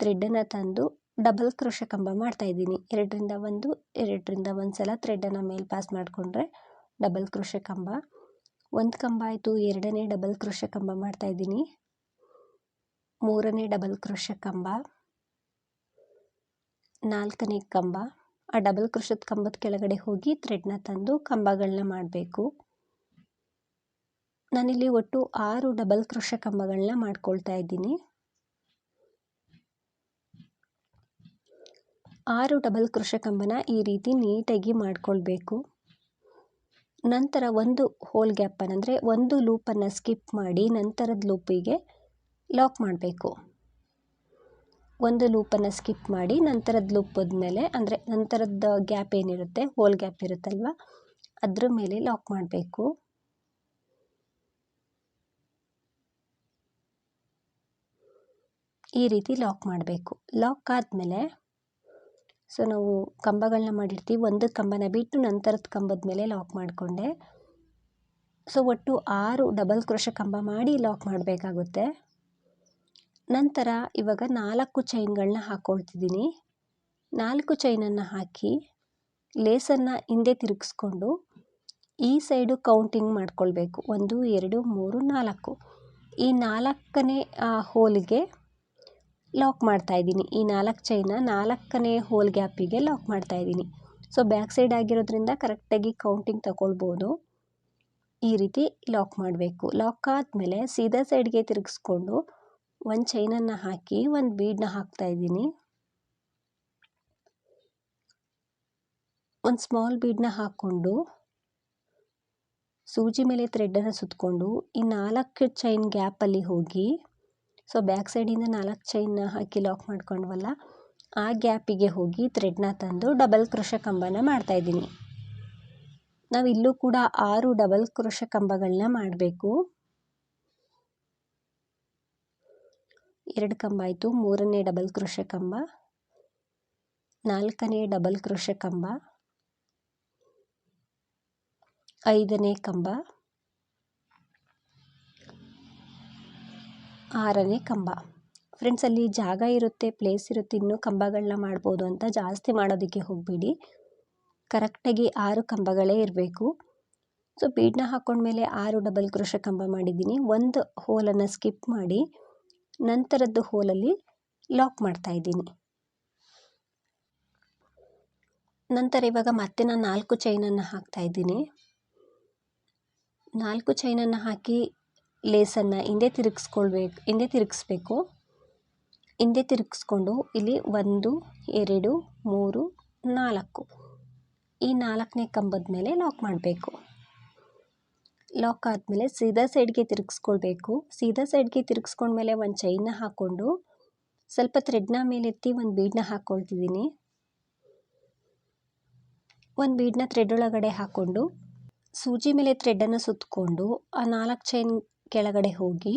ಥ್ರೆಡ್ಡನ್ನು ತಂದು ಡಬಲ್ ಕ್ರೋಶ ಕಂಬ ಮಾಡ್ತಾಯಿದ್ದೀನಿ ಎರಡರಿಂದ ಒಂದು ಎರಡರಿಂದ ಒಂದು ಸಲ ಥ್ರೆಡ್ಡನ್ನು ಮೇಲೆ ಪಾಸ್ ಮಾಡಿಕೊಂಡ್ರೆ ಡಬಲ್ ಕ್ರೋಶ ಕಂಬ. ಒಂದು ಕಂಬ ಆಯಿತು, ಎರಡನೇ ಡಬಲ್ ಕ್ರೋಶ ಕಂಬ ಮಾಡ್ತಾಯಿದ್ದೀನಿ ಮೂರನೇ ಡಬಲ್ ಕ್ರೋಶ ಕಂಬ. ನಾಲ್ಕನೇ ಕಂಬ. ಆ ಡಬಲ್ ಕ್ರೋಶದ ಕಂಬದ ಕೆಳಗಡೆ ಹೋಗಿ ಥ್ರೆಡ್ನ ತಂದು ಕಂಬಗಳನ್ನ ಮಾಡಬೇಕು. ನಾನಿಲ್ಲಿ ಒಟ್ಟು ಆರು ಡಬಲ್ ಕ್ರೋಶ ಕಂಬಗಳನ್ನ ಮಾಡ್ಕೊಳ್ತಾ ಇದ್ದೀನಿ. ಆರು ಡಬಲ್ ಕೃಷ ಕಂಬನ ಈ ರೀತಿ ನೀಟಾಗಿ ಮಾಡ್ಕೊಳ್ಬೇಕು. ನಂತರ ಒಂದು ಹೋಲ್ ಗ್ಯಾಪನ್ನು ಅಂದರೆ ಒಂದು ಲೂಪನ್ನು ಸ್ಕಿಪ್ ಮಾಡಿ ನಂತರದ ಲೂಪಿಗೆ ಲಾಕ್ ಮಾಡಬೇಕು. ಒಂದು ಲೂಪನ್ನು ಸ್ಕಿಪ್ ಮಾಡಿ ನಂತರದ ಲೂಪ್ ಮೇಲೆ, ಅಂದರೆ ನಂತರದ ಗ್ಯಾಪ್ ಏನಿರುತ್ತೆ ಹೋಲ್ ಗ್ಯಾಪ್ ಇರುತ್ತಲ್ವ, ಅದ್ರ ಮೇಲೆ ಲಾಕ್ ಮಾಡಬೇಕು. ಈ ರೀತಿ ಲಾಕ್ ಮಾಡಬೇಕು. ಲಾಕ್ ಆದಮೇಲೆ ಸೊ ನಾವು ಕಂಬಗಳನ್ನ ಮಾಡಿರ್ತೀವಿ, ಒಂದು ಕಂಬನ ಬಿಟ್ಟು ನಂತರದ ಕಂಬದ ಮೇಲೆ ಲಾಕ್ ಮಾಡಿಕೊಂಡೆ. ಸೊ ಒಟ್ಟು ಆರು ಡಬಲ್ ಕ್ರೋಶ ಕಂಬ ಮಾಡಿ ಲಾಕ್ ಮಾಡಬೇಕಾಗುತ್ತೆ. ನಂತರ ಇವಾಗ ನಾಲ್ಕು ಚೈನ್ಗಳನ್ನ ಹಾಕ್ಕೊಳ್ತಿದ್ದೀನಿ ನಾಲ್ಕು ಚೈನನ್ನು ಹಾಕಿ ಲೇಸನ್ನು ಹಿಂದೆ ತಿರುಗಿಸ್ಕೊಂಡು ಈ ಸೈಡು ಕೌಂಟಿಂಗ್ ಮಾಡ್ಕೊಳ್ಬೇಕು. ಒಂದು, ಎರಡು, ಮೂರು, ನಾಲ್ಕು. ಈ ನಾಲ್ಕನೇ ಹೋಲ್ಗೆ ಲಾಕ್ ಮಾಡ್ತಾ ಇದ್ದೀನಿ. ಈ ನಾಲ್ಕು ಚೈನ ನಾಲ್ಕನೇ ಹೋಲ್ ಗ್ಯಾಪಿಗೆ ಲಾಕ್ ಮಾಡ್ತಾ ಇದ್ದೀನಿ. ಸೊ, ಬ್ಯಾಕ್ ಸೈಡ್ ಆಗಿರೋದ್ರಿಂದ ಕರೆಕ್ಟಾಗಿ ಕೌಂಟಿಂಗ್ ತಗೊಳ್ಬೋದು. ಈ ರೀತಿ ಲಾಕ್ ಮಾಡಬೇಕು. ಲಾಕ್ ಆದಮೇಲೆ ಸೀದಾ ಸೈಡ್ಗೆ ತಿರುಗಿಸ್ಕೊಂಡು ಒಂದು ಚೈನನ್ನು ಹಾಕಿ ಒಂದು ಬೀಡನ್ನ ಹಾಕ್ತಾ ಇದ್ದೀನಿ. ಒಂದು ಸ್ಮಾಲ್ ಬೀಡನ್ನ ಹಾಕ್ಕೊಂಡು ಸೂಜಿ ಮೇಲೆ ಥ್ರೆಡ್ಡನ್ನು ಸುತ್ತಕೊಂಡು ಈ ನಾಲ್ಕು ಚೈನ್ ಗ್ಯಾಪಲ್ಲಿ ಹೋಗಿ ಸೊ ಬ್ಯಾಕ್ ಸೈಡಿಂದ ನಾಲ್ಕು ಚೈನ್ನ ಹಾಕಿ ಲಾಕ್ ಮಾಡ್ಕೊಂಡ್ವಲ್ಲ, ಆ ಗ್ಯಾಪಿಗೆ ಹೋಗಿ ಥ್ರೆಡ್ನ ತಂದು ಡಬಲ್ ಕೃಷ ಕಂಬನ ಮಾಡ್ತಾಯಿದ್ದೀನಿ ನಾವು ಇಲ್ಲೂ ಕೂಡ ಆರು ಡಬಲ್ ಕೃಷ ಕಂಬಗಳನ್ನ ಮಾಡಬೇಕು. ಎರಡು ಕಂಬ ಆಯಿತು. ಮೂರನೇ ಡಬಲ್ ಕ್ರೋಶ ಕಂಬ, ನಾಲ್ಕನೇ ಡಬಲ್ ಕ್ರೋಶ ಕಂಬ, ಐದನೇ ಕಂಬ, ಆರನೇ ಕಂಬ. ಫ್ರೆಂಡ್ಸ್ ಅಲ್ಲಿ ಜಾಗ ಇರುತ್ತೆ ಪ್ಲೇಸ್ ಇರುತ್ತೆ, ಇನ್ನೂ ಕಂಬಗಳನ್ನ ಮಾಡ್ಬೋದು ಅಂತ ಜಾಸ್ತಿ ಮಾಡೋದಕ್ಕೆ ಹೋಗಬೇಡಿ. ಕರೆಕ್ಟಾಗಿ ಆರು ಕಂಬಗಳೇ ಇರಬೇಕು. ಸೊ ಬೀಡನ್ನ ಹಾಕ್ಕೊಂಡ್ಮೇಲೆ ಆರು ಡಬಲ್ ಕ್ರೋಶ ಕಂಬ ಮಾಡಿದ್ದೀನಿ. ಒಂದು ಹೋಲನ್ನು ಸ್ಕಿಪ್ ಮಾಡಿ. ನಂತರದ್ದು ಹೋಲಲ್ಲಿ ಲಾಕ್ ಮಾಡ್ತಾ ಇದ್ದೀನಿ. ನಂತರ ಇವಾಗ ಮತ್ತೆ ನಾನು ನಾಲ್ಕು ಚೈನನ್ನು ಹಾಕ್ತಾ ಇದ್ದೀನಿ. ನಾಲ್ಕು ಚೈನನ್ನು ಹಾಕಿ ಲೇಸನ್ನು ಹಿಂದೆ ತಿರುಗಿಸ್ಕೊಳ್ಬೇಕು, ಹಿಂದೆ ತಿರುಗಿಸ್ಬೇಕು. ಹಿಂದೆ ತಿರುಗಿಸ್ಕೊಂಡು ಇಲ್ಲಿ ಒಂದು, ಎರಡು, ಮೂರು, ನಾಲ್ಕು. ಈ ನಾಲ್ಕನೇ ಕಂಬದ ಮೇಲೆ ಲಾಕ್ ಮಾಡಬೇಕು. ಲಾಕ್ ಆದಮೇಲೆ ಸೀದಾ ಸೈಡ್ಗೆ ತಿರುಗಿಸ್ಕೊಳ್ಬೇಕು. ಸೀದಾ ಸೈಡ್ಗೆ ತಿರುಗಿಸ್ಕೊಂಡ್ಮೇಲೆ ಒಂದು ಚೈನ್ನ ಹಾಕ್ಕೊಂಡು ಸ್ವಲ್ಪ ಥ್ರೆಡ್ನ ಮೇಲೆತ್ತಿ ಒಂದು ಬೀಡನ್ನ ಹಾಕ್ಕೊಳ್ತಿದ್ದೀನಿ ಒಂದು ಬೀಡನ್ನ ಥ್ರೆಡ್ ಒಳಗಡೆ ಹಾಕ್ಕೊಂಡು ಸೂಜಿ ಮೇಲೆ ಥ್ರೆಡ್ಡನ್ನು ಸುತ್ತಕೊಂಡು ಆ ನಾಲ್ಕು ಚೈನ್ ಕೆಳಗಡೆ ಹೋಗಿ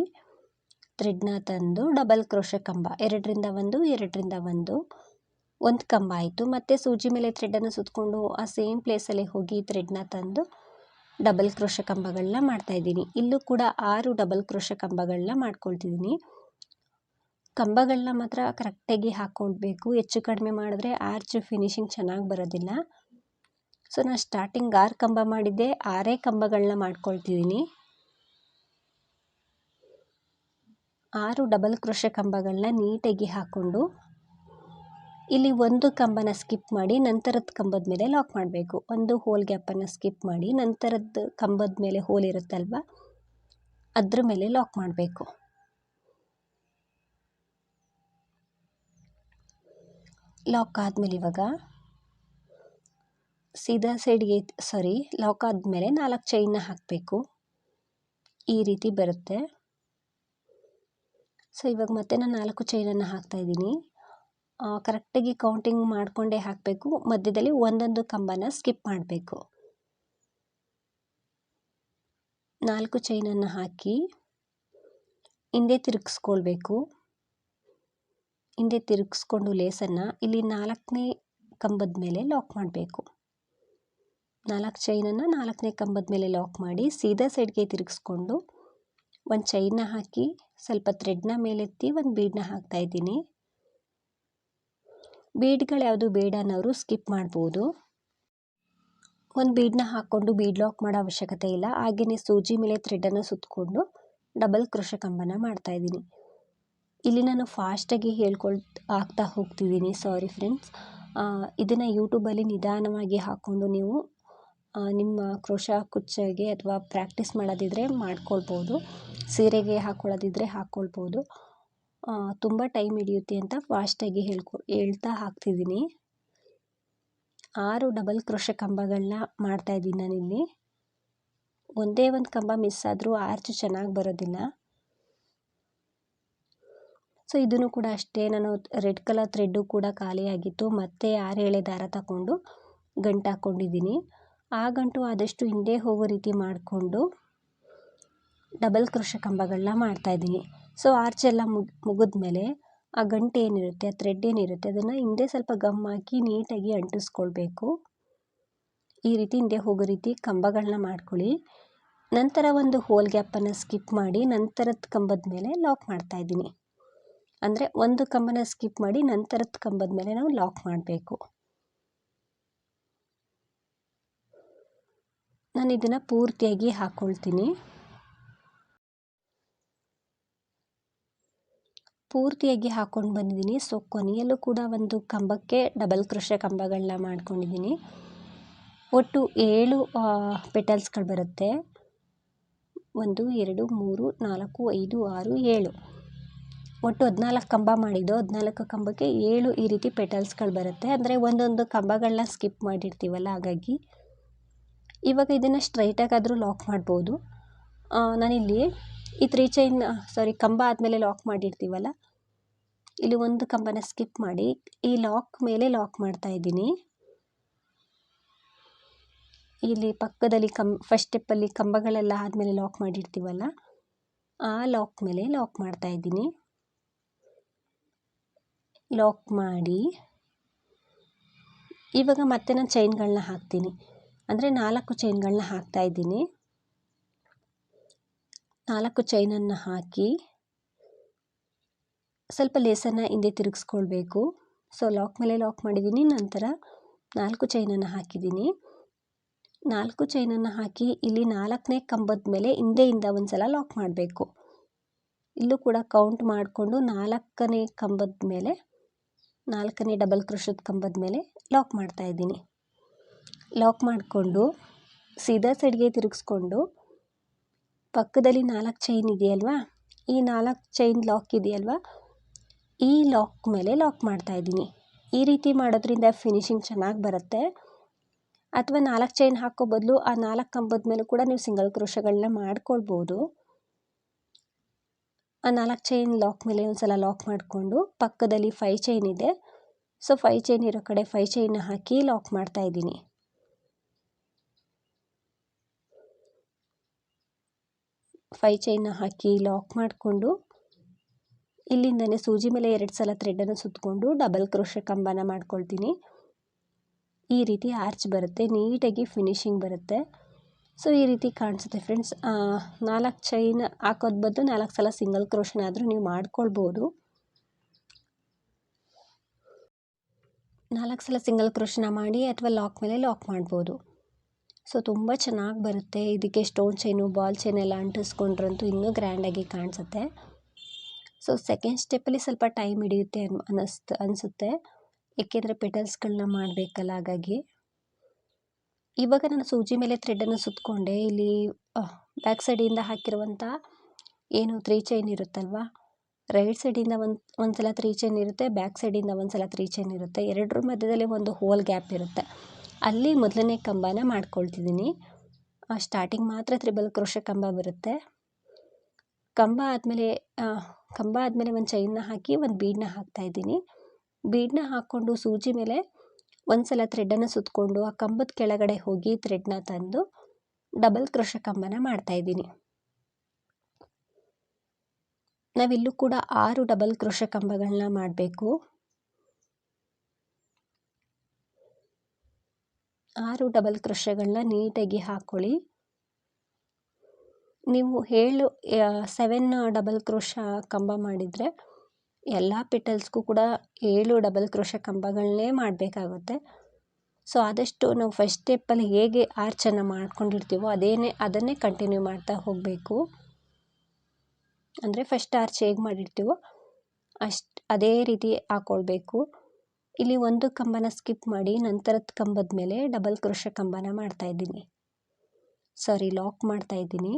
ಥ್ರೆಡ್ನ ತಂದು ಡಬಲ್ ಕ್ರೋಶ ಕಂಬ, ಎರಡರಿಂದ ಒಂದು ಎರಡರಿಂದ ಒಂದು ಒಂದು ಕಂಬ ಆಯಿತು. ಮತ್ತು ಸೂಜಿ ಮೇಲೆ ಥ್ರೆಡ್ಡನ್ನು ಸುತ್ತಕೊಂಡು ಆ ಸೇಮ್ ಪ್ಲೇಸಲ್ಲಿ ಹೋಗಿ ಥ್ರೆಡ್ನ ತಂದು ಡಬಲ್ ಕ್ರೋಶ ಕಂಬಗಳನ್ನ ಮಾಡ್ತಾಯಿದ್ದೀನಿ ಇಲ್ಲೂ ಕೂಡ ಆರು ಡಬಲ್ ಕ್ರೋಶ ಕಂಬಗಳನ್ನ ಮಾಡ್ಕೊಳ್ತಿದ್ದೀನಿ. ಕಂಬಗಳನ್ನ ಮಾತ್ರ ಕರೆಕ್ಟಾಗಿ ಹಾಕ್ಕೊಳ್ಬೇಕು ಹೆಚ್ಚು ಕಡಿಮೆ ಮಾಡಿದ್ರೆ ಆರ್ಚ್ ಫಿನಿಶಿಂಗ್ ಚೆನ್ನಾಗಿ ಬರೋದಿಲ್ಲ. ಸೊ ನಾನು ಸ್ಟಾರ್ಟಿಂಗ್ ಆರು ಕಂಬ ಮಾಡಿದ್ದೆ. ಆರೇ ಕಂಬಗಳನ್ನ ಮಾಡ್ಕೊಳ್ತಿದ್ದೀನಿ. ಆರು ಡಬಲ್ ಕ್ರೋಶ ಕಂಬಗಳನ್ನ ನೀಟಾಗಿ ಹಾಕ್ಕೊಂಡು ಇಲ್ಲಿ ಒಂದು ಕಂಬನ ಸ್ಕಿಪ್ ಮಾಡಿ ನಂತರದ ಕಂಬದ ಮೇಲೆ ಲಾಕ್ ಮಾಡಬೇಕು. ಒಂದು ಹೋಲ್ ಗ್ಯಾಪನ್ನು ಸ್ಕಿಪ್ ಮಾಡಿ ನಂತರದ ಕಂಬದ ಮೇಲೆ ಹೋಲ್ ಇರುತ್ತಲ್ವ? ಅದ್ರ ಮೇಲೆ ಲಾಕ್ ಮಾಡಬೇಕು. ಲಾಕ್ ಆದಮೇಲೆ ಇವಾಗ ಸೀದಾ ಸೈಡ್ಗೆ ಸಾರಿ ಲಾಕ್ ಆದಮೇಲೆ ನಾಲ್ಕು ಚೈನ್ನ ಹಾಕಬೇಕು. ಈ ರೀತಿ ಬರುತ್ತೆ. ಸೊ ಇವಾಗ ಮತ್ತೆ ನಾನು ನಾಲ್ಕು ಚೈನನ್ನು ಹಾಕ್ತಾಯಿದ್ದೀನಿ ಕರೆಕ್ಟಾಗಿ ಕೌಂಟಿಂಗ್ ಮಾಡಿಕೊಂಡೇ ಹಾಕಬೇಕು. ಮಧ್ಯದಲ್ಲಿ ಒಂದೊಂದು ಕಂಬನ ಸ್ಕಿಪ್ ಮಾಡಬೇಕು. ನಾಲ್ಕು ಚೈನನ್ನು ಹಾಕಿ, ಹಿಂದೆ ತಿರುಗಿಸ್ಕೊಳ್ಬೇಕು. ಹಿಂದೆ ತಿರುಗಿಸ್ಕೊಂಡು ಲೇಸನ್ನು ಇಲ್ಲಿ ನಾಲ್ಕನೇ ಕಂಬದ ಮೇಲೆ ಲಾಕ್ ಮಾಡಬೇಕು. ನಾಲ್ಕು ಚೈನನ್ನು ನಾಲ್ಕನೇ ಕಂಬದ ಮೇಲೆ ಲಾಕ್ ಮಾಡಿ, ಸೀದಾ ಸೈಡ್ಗೆ ತಿರುಗಿಸ್ಕೊಂಡು, ಒಂದು ಚೈನ್ನ ಹಾಕಿ, ಸ್ವಲ್ಪ ಥ್ರೆಡ್ನ ಮೇಲೆತ್ತಿ ಒಂದು ಬೀಡನ್ನ ಹಾಕ್ತಾ ಇದ್ದೀನಿ. ಬೀಡ್ಗಳು ಯಾವುದು ಬೇಡ ಅನ್ನೋರು ಸ್ಕಿಪ್ ಮಾಡ್ಬೋದು. ಒಂದು ಬೀಡನ್ನ ಹಾಕ್ಕೊಂಡು ಬೀಡ್ ಲಾಕ್ ಮಾಡೋ ಅವಶ್ಯಕತೆ ಇಲ್ಲ. ಹಾಗೆಯೇ ಸೂಜಿ ಮೇಲೆ ಥ್ರೆಡನ್ನು ಸುತ್ತಕೊಂಡು ಡಬಲ್ ಕೃಷ ಕಂಬನ ಮಾಡ್ತಾಯಿದ್ದೀನಿ ಇಲ್ಲಿ ನಾನು ಫಾಸ್ಟಾಗಿ ಹೇಳ್ಕೊಳ್, ಹಾಕ್ತಾ ಹೋಗ್ತಿದ್ದೀನಿ. ಸಾರಿ ಫ್ರೆಂಡ್ಸ್ ಇದನ್ನು ಯೂಟ್ಯೂಬಲ್ಲಿ ನಿಧಾನವಾಗಿ ಹಾಕ್ಕೊಂಡು ನೀವು ನಿಮ್ಮ ಕ್ರೋಶ ಕುಚ್ಚಗೆ ಅಥವಾ ಪ್ರಾಕ್ಟೀಸ್ ಮಾಡೋದಿದ್ರೆ ಮಾಡ್ಕೊಳ್ಬೋದು. ಸೀರೆಗೆ ಹಾಕ್ಕೊಳ್ಳೋದಿದ್ರೆ ಹಾಕ್ಕೊಳ್ಬೋದು ತುಂಬ ಟೈಮ್ ಹಿಡಿಯುತ್ತೆ ಅಂತ ಫಾಸ್ಟಾಗಿ ಹೇಳ್ಕೊ, ಹೇಳ್ತಾ ಹಾಕ್ತಿದ್ದೀನಿ. ಆರು ಡಬಲ್ ಕ್ರೋಶ ಕಂಬಗಳನ್ನ ಮಾಡ್ತಾಯಿದ್ದೀನಿ ನಾನಿಲ್ಲಿ. ಒಂದೇ ಒಂದು ಕಂಬ ಮಿಸ್ ಆದರೂ ಆರ್ಚು ಚೆನ್ನಾಗಿ ಬರೋದಿಲ್ಲ. ಸೊ ಇದನ್ನು ಕೂಡ ಅಷ್ಟೇ, ನಾನು ರೆಡ್ ಕಲರ್ ಥ್ರೆಡ್ಡು ಕೂಡ ಖಾಲಿಯಾಗಿತ್ತು ಮತ್ತೆ ಆರು ಎಳೆ ದಾರ ತಗೊಂಡು ಗಂಟು ಹಾಕ್ಕೊಂಡಿದ್ದೀನಿ. ಆ ಗಂಟು ಆದಷ್ಟು ಹಿಂದೆ ಹೋಗೋ ರೀತಿ ಮಾಡಿಕೊಂಡು ಡಬಲ್ ಕ್ರೋಶ ಕಂಬಗಳನ್ನ ಮಾಡ್ತಾಯಿದ್ದೀನಿ ಸೊ ಆರ್ಚ್ ಎಲ್ಲ ಮುಗ್, ಮುಗಿದ್ಮೇಲೆ ಆ ಗಂಟು ಏನಿರುತ್ತೆ, ಆ ಥ್ರೆಡ್ ಏನಿರುತ್ತೆ, ಅದನ್ನು ಹಿಂದೆ ಸ್ವಲ್ಪ ಗಮ್ ಹಾಕಿ ನೀಟಾಗಿ ಅಂಟಿಸ್ಕೊಳ್ಬೇಕು. ಈ ರೀತಿ ಹಿಂದೆ ಹೋಗೋ ರೀತಿ ಕಂಬಗಳನ್ನ ಮಾಡ್ಕೊಳ್ಳಿ. ನಂತರ ಒಂದು ಹೋಲ್ ಗ್ಯಾಪನ್ನು ಸ್ಕಿಪ್ ಮಾಡಿ ನಂತರದ ಕಂಬದ ಮೇಲೆ ಲಾಕ್ ಮಾಡ್ತಾಯಿದ್ದೀನಿ ಅಂದರೆ ಒಂದು ಕಂಬನ ಸ್ಕಿಪ್ ಮಾಡಿ ನಂತರದ ಕಂಬದ ಮೇಲೆ ನಾವು ಲಾಕ್ ಮಾಡಬೇಕು. ನಾನು ಇದನ್ನು ಪೂರ್ತಿಯಾಗಿ ಹಾಕ್ಕೊಳ್ತೀನಿ ಪೂರ್ತಿಯಾಗಿ ಹಾಕ್ಕೊಂಡು ಬಂದಿದ್ದೀನಿ. ಸೊ ಕೊನೆಯಲ್ಲೂ ಕೂಡ ಒಂದು ಕಂಬಕ್ಕೆ ಡಬಲ್ ಕ್ರೋಶ ಕಂಬಗಳನ್ನ ಮಾಡ್ಕೊಂಡಿದ್ದೀನಿ. ಒಟ್ಟು ಏಳು ಪೆಟಲ್ಸ್ಗಳು ಬರುತ್ತೆ. ಒಂದು, ಎರಡು, ಮೂರು, ನಾಲ್ಕು, ಐದು, ಆರು, ಏಳು. ಒಟ್ಟು ಹದಿನಾಲ್ಕು ಕಂಬ ಮಾಡಿದ್ದು. ಹದಿನಾಲ್ಕು ಕಂಬಕ್ಕೆ ಏಳು ಈ ರೀತಿ ಪೆಟಲ್ಸ್ಗಳು ಬರುತ್ತೆ. ಅಂದರೆ ಒಂದೊಂದು ಕಂಬಗಳನ್ನ ಸ್ಕಿಪ್ ಮಾಡಿರ್ತೀವಲ್ಲ, ಹಾಗಾಗಿ. ಇವಾಗ ಇದನ್ನು ಸ್ಟ್ರೈಟಾಗಾದರೂ ಲಾಕ್ ಮಾಡ್ಬೋದು. ನಾನಿಲ್ಲಿ ಈ ತ್ರೀ ಚೈನ್ ಸಾರಿ ಕಂಬ ಆದಮೇಲೆ ಲಾಕ್ ಮಾಡಿರ್ತೀವಲ್ಲ? ಇಲ್ಲಿ ಒಂದು ಕಂಬನ ಸ್ಕಿಪ್ ಮಾಡಿ, ಈ ಲಾಕ್ ಮೇಲೆ ಲಾಕ್ ಮಾಡ್ತಾ ಇದ್ದೀನಿ. ಇಲ್ಲಿ ಪಕ್ಕದಲ್ಲಿ ಕಂ ಫಸ್ಟ್ ಸ್ಟೆಪ್ಪಲ್ಲಿ ಕಂಬಗಳೆಲ್ಲ ಆದಮೇಲೆ ಲಾಕ್ ಮಾಡಿರ್ತೀವಲ್ಲ? ಆ ಲಾಕ್ ಮೇಲೆ ಲಾಕ್ ಮಾಡ್ತಾ ಇದ್ದೀನಿ. ಲಾಕ್ ಮಾಡಿ, ಇವಾಗ ಮತ್ತೆ ನಾನು ಚೈನ್ಗಳನ್ನ ಹಾಕ್ತೀನಿ. ಅಂದರೆ ನಾಲ್ಕು ಚೈನ್ಗಳನ್ನ ಹಾಕ್ತಾ ಇದ್ದೀನಿ. ನಾಲ್ಕು ಚೈನನ್ನು ಹಾಕಿ ಸ್ವಲ್ಪ ಲೇಸನ್ನು ಹಿಂದೆ ತಿರುಗಿಸ್ಕೊಳ್ಬೇಕು. ಸೊ ಲಾಕ್ ಮೇಲೆ ಲಾಕ್ ಮಾಡಿದ್ದೀನಿ. ನಂತರ ನಾಲ್ಕು ಚೈನನ್ನು ಹಾಕಿದ್ದೀನಿ. ನಾಲ್ಕು ಚೈನನ್ನು ಹಾಕಿ ಇಲ್ಲಿ ನಾಲ್ಕನೇ ಕಂಬದ ಮೇಲೆ ಹಿಂದೆಯಿಂದ ಒಂದು ಸಲ ಲಾಕ್ ಮಾಡಬೇಕು. ಇಲ್ಲೂ ಕೂಡ ಕೌಂಟ್ ಮಾಡಿಕೊಂಡು ನಾಲ್ಕನೇ ಕಂಬದ ಮೇಲೆ, ನಾಲ್ಕನೇ ಡಬಲ್ ಕ್ರೋಶದ ಕಂಬದ ಮೇಲೆ ಲಾಕ್ ಮಾಡ್ತಾ ಇದ್ದೀನಿ. ಲಾಕ್ ಮಾಡಿಕೊಂಡು, ಸೀದಾ ಸೈಡ್ಗೆ ತಿರುಗಿಸ್ಕೊಂಡು ಪಕ್ಕದಲ್ಲಿ ನಾಲ್ಕು ಚೈನ್ ಇದೆಯಲ್ವಾ? ಈ ನಾಲ್ಕು ಚೈನ್ ಲಾಕ್ ಇದೆಯಲ್ವಾ? ಈ ಲಾಕ್ ಮೇಲೆ ಲಾಕ್ ಮಾಡ್ತಾ ಇದ್ದೀನಿ. ಈ ರೀತಿ ಮಾಡೋದ್ರಿಂದ ಫಿನಿಶಿಂಗ್ ಚೆನ್ನಾಗಿ ಬರುತ್ತೆ. ಅಥವಾ ನಾಲ್ಕು ಚೈನ್ ಹಾಕೋ ಬದಲು ಆ ನಾಲ್ಕು ಕಂಬದ ಮೇಲೂ ಕೂಡ ನೀವು ಸಿಂಗಲ್ ಕ್ರೋಶಗಳನ್ನ ಮಾಡ್ಕೊಳ್ಬೋದು. ಆ ನಾಲ್ಕು ಚೈನ್ ಲಾಕ್ ಮೇಲೆ ಒಂದು ಸಲ ಲಾಕ್ ಮಾಡಿಕೊಂಡು ಪಕ್ಕದಲ್ಲಿ ಫೈ ಚೈನ್ ಇದೆ. ಸೊ ಫೈ ಚೈನ್ ಇರೋ ಕಡೆ ಫೈ ಚೈನ್ ಹಾಕಿ ಲಾಕ್ ಮಾಡ್ತಾ ಇದ್ದೀನಿ. ಫೈ ಚೈನ್ನ ಹಾಕಿ ಲಾಕ್ ಮಾಡಿಕೊಂಡು, ಇಲ್ಲಿಂದನೇ ಸೂಜಿ ಮೇಲೆ ಎರಡು ಸಲ ಥ್ರೆಡನ್ನು ಸುತ್ತಕೊಂಡು ಡಬಲ್ ಕ್ರೋಶ ಕಂಬನ ಮಾಡ್ಕೊಳ್ತೀನಿ. ಈ ರೀತಿ ಆರ್ಚ್ ಬರುತ್ತೆ, ನೀಟಾಗಿ ಫಿನಿಶಿಂಗ್ ಬರುತ್ತೆ. ಸೊ ಈ ರೀತಿ ಕಾಣಿಸುತ್ತೆ ಫ್ರೆಂಡ್ಸ್ ನಾಲ್ಕು ಚೈನ್ ಹಾಕೋದು ಬದಲು ನಾಲ್ಕು ಸಲ ಸಿಂಗಲ್ ಕ್ರೋಶನಾದರೂ ನೀವು ಮಾಡ್ಕೊಳ್ಬೋದು. ನಾಲ್ಕು ಸಲ ಸಿಂಗಲ್ ಕ್ರೋಶನ ಮಾಡಿ ಅಥವಾ ಲಾಕ್ ಮೇಲೆ ಲಾಕ್ ಮಾಡ್ಬೋದು. ಸೊ, ತುಂಬ ಚೆನ್ನಾಗಿ ಬರುತ್ತೆ. ಇದಕ್ಕೆ ಸ್ಟೋನ್ ಚೈನು, ಬಾಲ್ ಚೈನ್ ಎಲ್ಲ ಅಂಟಿಸ್ಕೊಂಡ್ರಂತೂ ಇನ್ನೂ ಗ್ರ್ಯಾಂಡಾಗಿ ಕಾಣಿಸುತ್ತೆ. ಸೊ, ಸೆಕೆಂಡ್ ಸ್ಟೆಪ್ಪಲ್ಲಿ ಸ್ವಲ್ಪ ಟೈಮ್ ಹಿಡಿಯುತ್ತೆ ಅನ್ ಅನ್ನಿಸ್ತು ಅನಿಸುತ್ತೆ. ಏಕೆಂದರೆ ಪೆಟಲ್ಸ್ಗಳನ್ನ ಮಾಡಬೇಕಲ್ಲ, ಹಾಗಾಗಿ. ಇವಾಗ ನಾನು ಸೂಜಿ ಮೇಲೆ ಥ್ರೆಡನ್ನು ಸುತ್ತಕೊಂಡೆ ಇಲ್ಲಿ ಬ್ಯಾಕ್ ಸೈಡಿಂದ ಹಾಕಿರುವಂಥ ಏನು ತ್ರೀ ಚೈನ್ ಇರುತ್ತಲ್ವಾ? ರೈಟ್ ಸೈಡಿಂದ ಒಂದು ಒಂದು ಸಲ ತ್ರೀ ಚೈನ್ ಇರುತ್ತೆ ಬ್ಯಾಕ್ ಸೈಡಿಂದ ಒಂದು ಸಲ ತ್ರೀ ಚೈನ್ ಇರುತ್ತೆ. ಎರಡರ ಮಧ್ಯದಲ್ಲಿ ಒಂದು ಹೋಲ್ ಗ್ಯಾಪ್ ಇರುತ್ತೆ. ಅಲ್ಲಿ ಮೊದಲನೇ ಕಂಬನ ಮಾಡ್ಕೊಳ್ತಿದ್ದೀನಿ. ಸ್ಟಾರ್ಟಿಂಗ್ ಮಾತ್ರ ತ್ರಿಬಲ್ ಕ್ರೋಶ ಕಂಬ ಬರುತ್ತೆ. ಕಂಬ ಆದಮೇಲೆ ಕಂಬ ಆದಮೇಲೆ ಒಂದು ಚೈನ್ನ ಹಾಕಿ ಒಂದು ಬೀಡನ್ನ ಹಾಕ್ತಾಯಿದ್ದೀನಿ ಬೀಡನ್ನ ಹಾಕ್ಕೊಂಡು ಸೂಜಿ ಮೇಲೆ ಒಂದು ಸಲ ಥ್ರೆಡನ್ನು ಸುತ್ತಕೊಂಡು ಆ ಕಂಬದ ಕೆಳಗಡೆ ಹೋಗಿ ಥ್ರೆಡ್ನ ತಂದು ಡಬಲ್ ಕ್ರೋಶ ಕಂಬನ ಮಾಡ್ತಾಯಿದ್ದೀನಿ ನಾವಿಲ್ಲೂ ಕೂಡ ಆರು ಡಬಲ್ ಕ್ರೋಶ ಕಂಬಗಳನ್ನ ಮಾಡಬೇಕು. ಆರು ಡಬಲ್ ಕ್ರೋಷಗಳನ್ನ ನೀಟಾಗಿ ಹಾಕ್ಕೊಳ್ಳಿ ನೀವು ಏಳು ಸೆವೆನ್ ಡಬಲ್ ಕ್ರೋಶ ಕಂಬ ಮಾಡಿದರೆ ಎಲ್ಲ ಪಿಟಲ್ಸ್ಗೂ ಕೂಡ ಏಳು ಡಬಲ್ ಕ್ರೋಶ ಕಂಬಗಳನ್ನೇ ಮಾಡಬೇಕಾಗುತ್ತೆ. ಸೊ, ಆದಷ್ಟು ನಾವು ಫಸ್ಟ್ ಸ್ಟೆಪ್ಪಲ್ಲಿ ಹೇಗೆ ಆರ್ಚನ್ನು ಮಾಡ್ಕೊಂಡಿರ್ತೀವೋ ಅದೇನೇ, ಅದನ್ನೇ ಕಂಟಿನ್ಯೂ ಮಾಡ್ತಾ ಹೋಗಬೇಕು. ಅಂದರೆ ಫಸ್ಟ್ ಆರ್ಚ್ ಹೇಗೆ ಮಾಡಿರ್ತೀವೋ ಅಷ್ಟು, ಅದೇ ರೀತಿ ಹಾಕ್ಕೊಳ್ಬೇಕು ಇಲ್ಲಿ ಒಂದು ಕಂಬನ ಸ್ಕಿಪ್ ಮಾಡಿ ನಂತರದ ಕಂಬದ ಮೇಲೆ ಡಬಲ್ ಕ್ರೋಶ ಕಂಬನ ಮಾಡ್ತಾ ಇದ್ದೀನಿ. ಸಾರಿ, ಲಾಕ್ ಮಾಡ್ತಾ ಇದ್ದೀನಿ.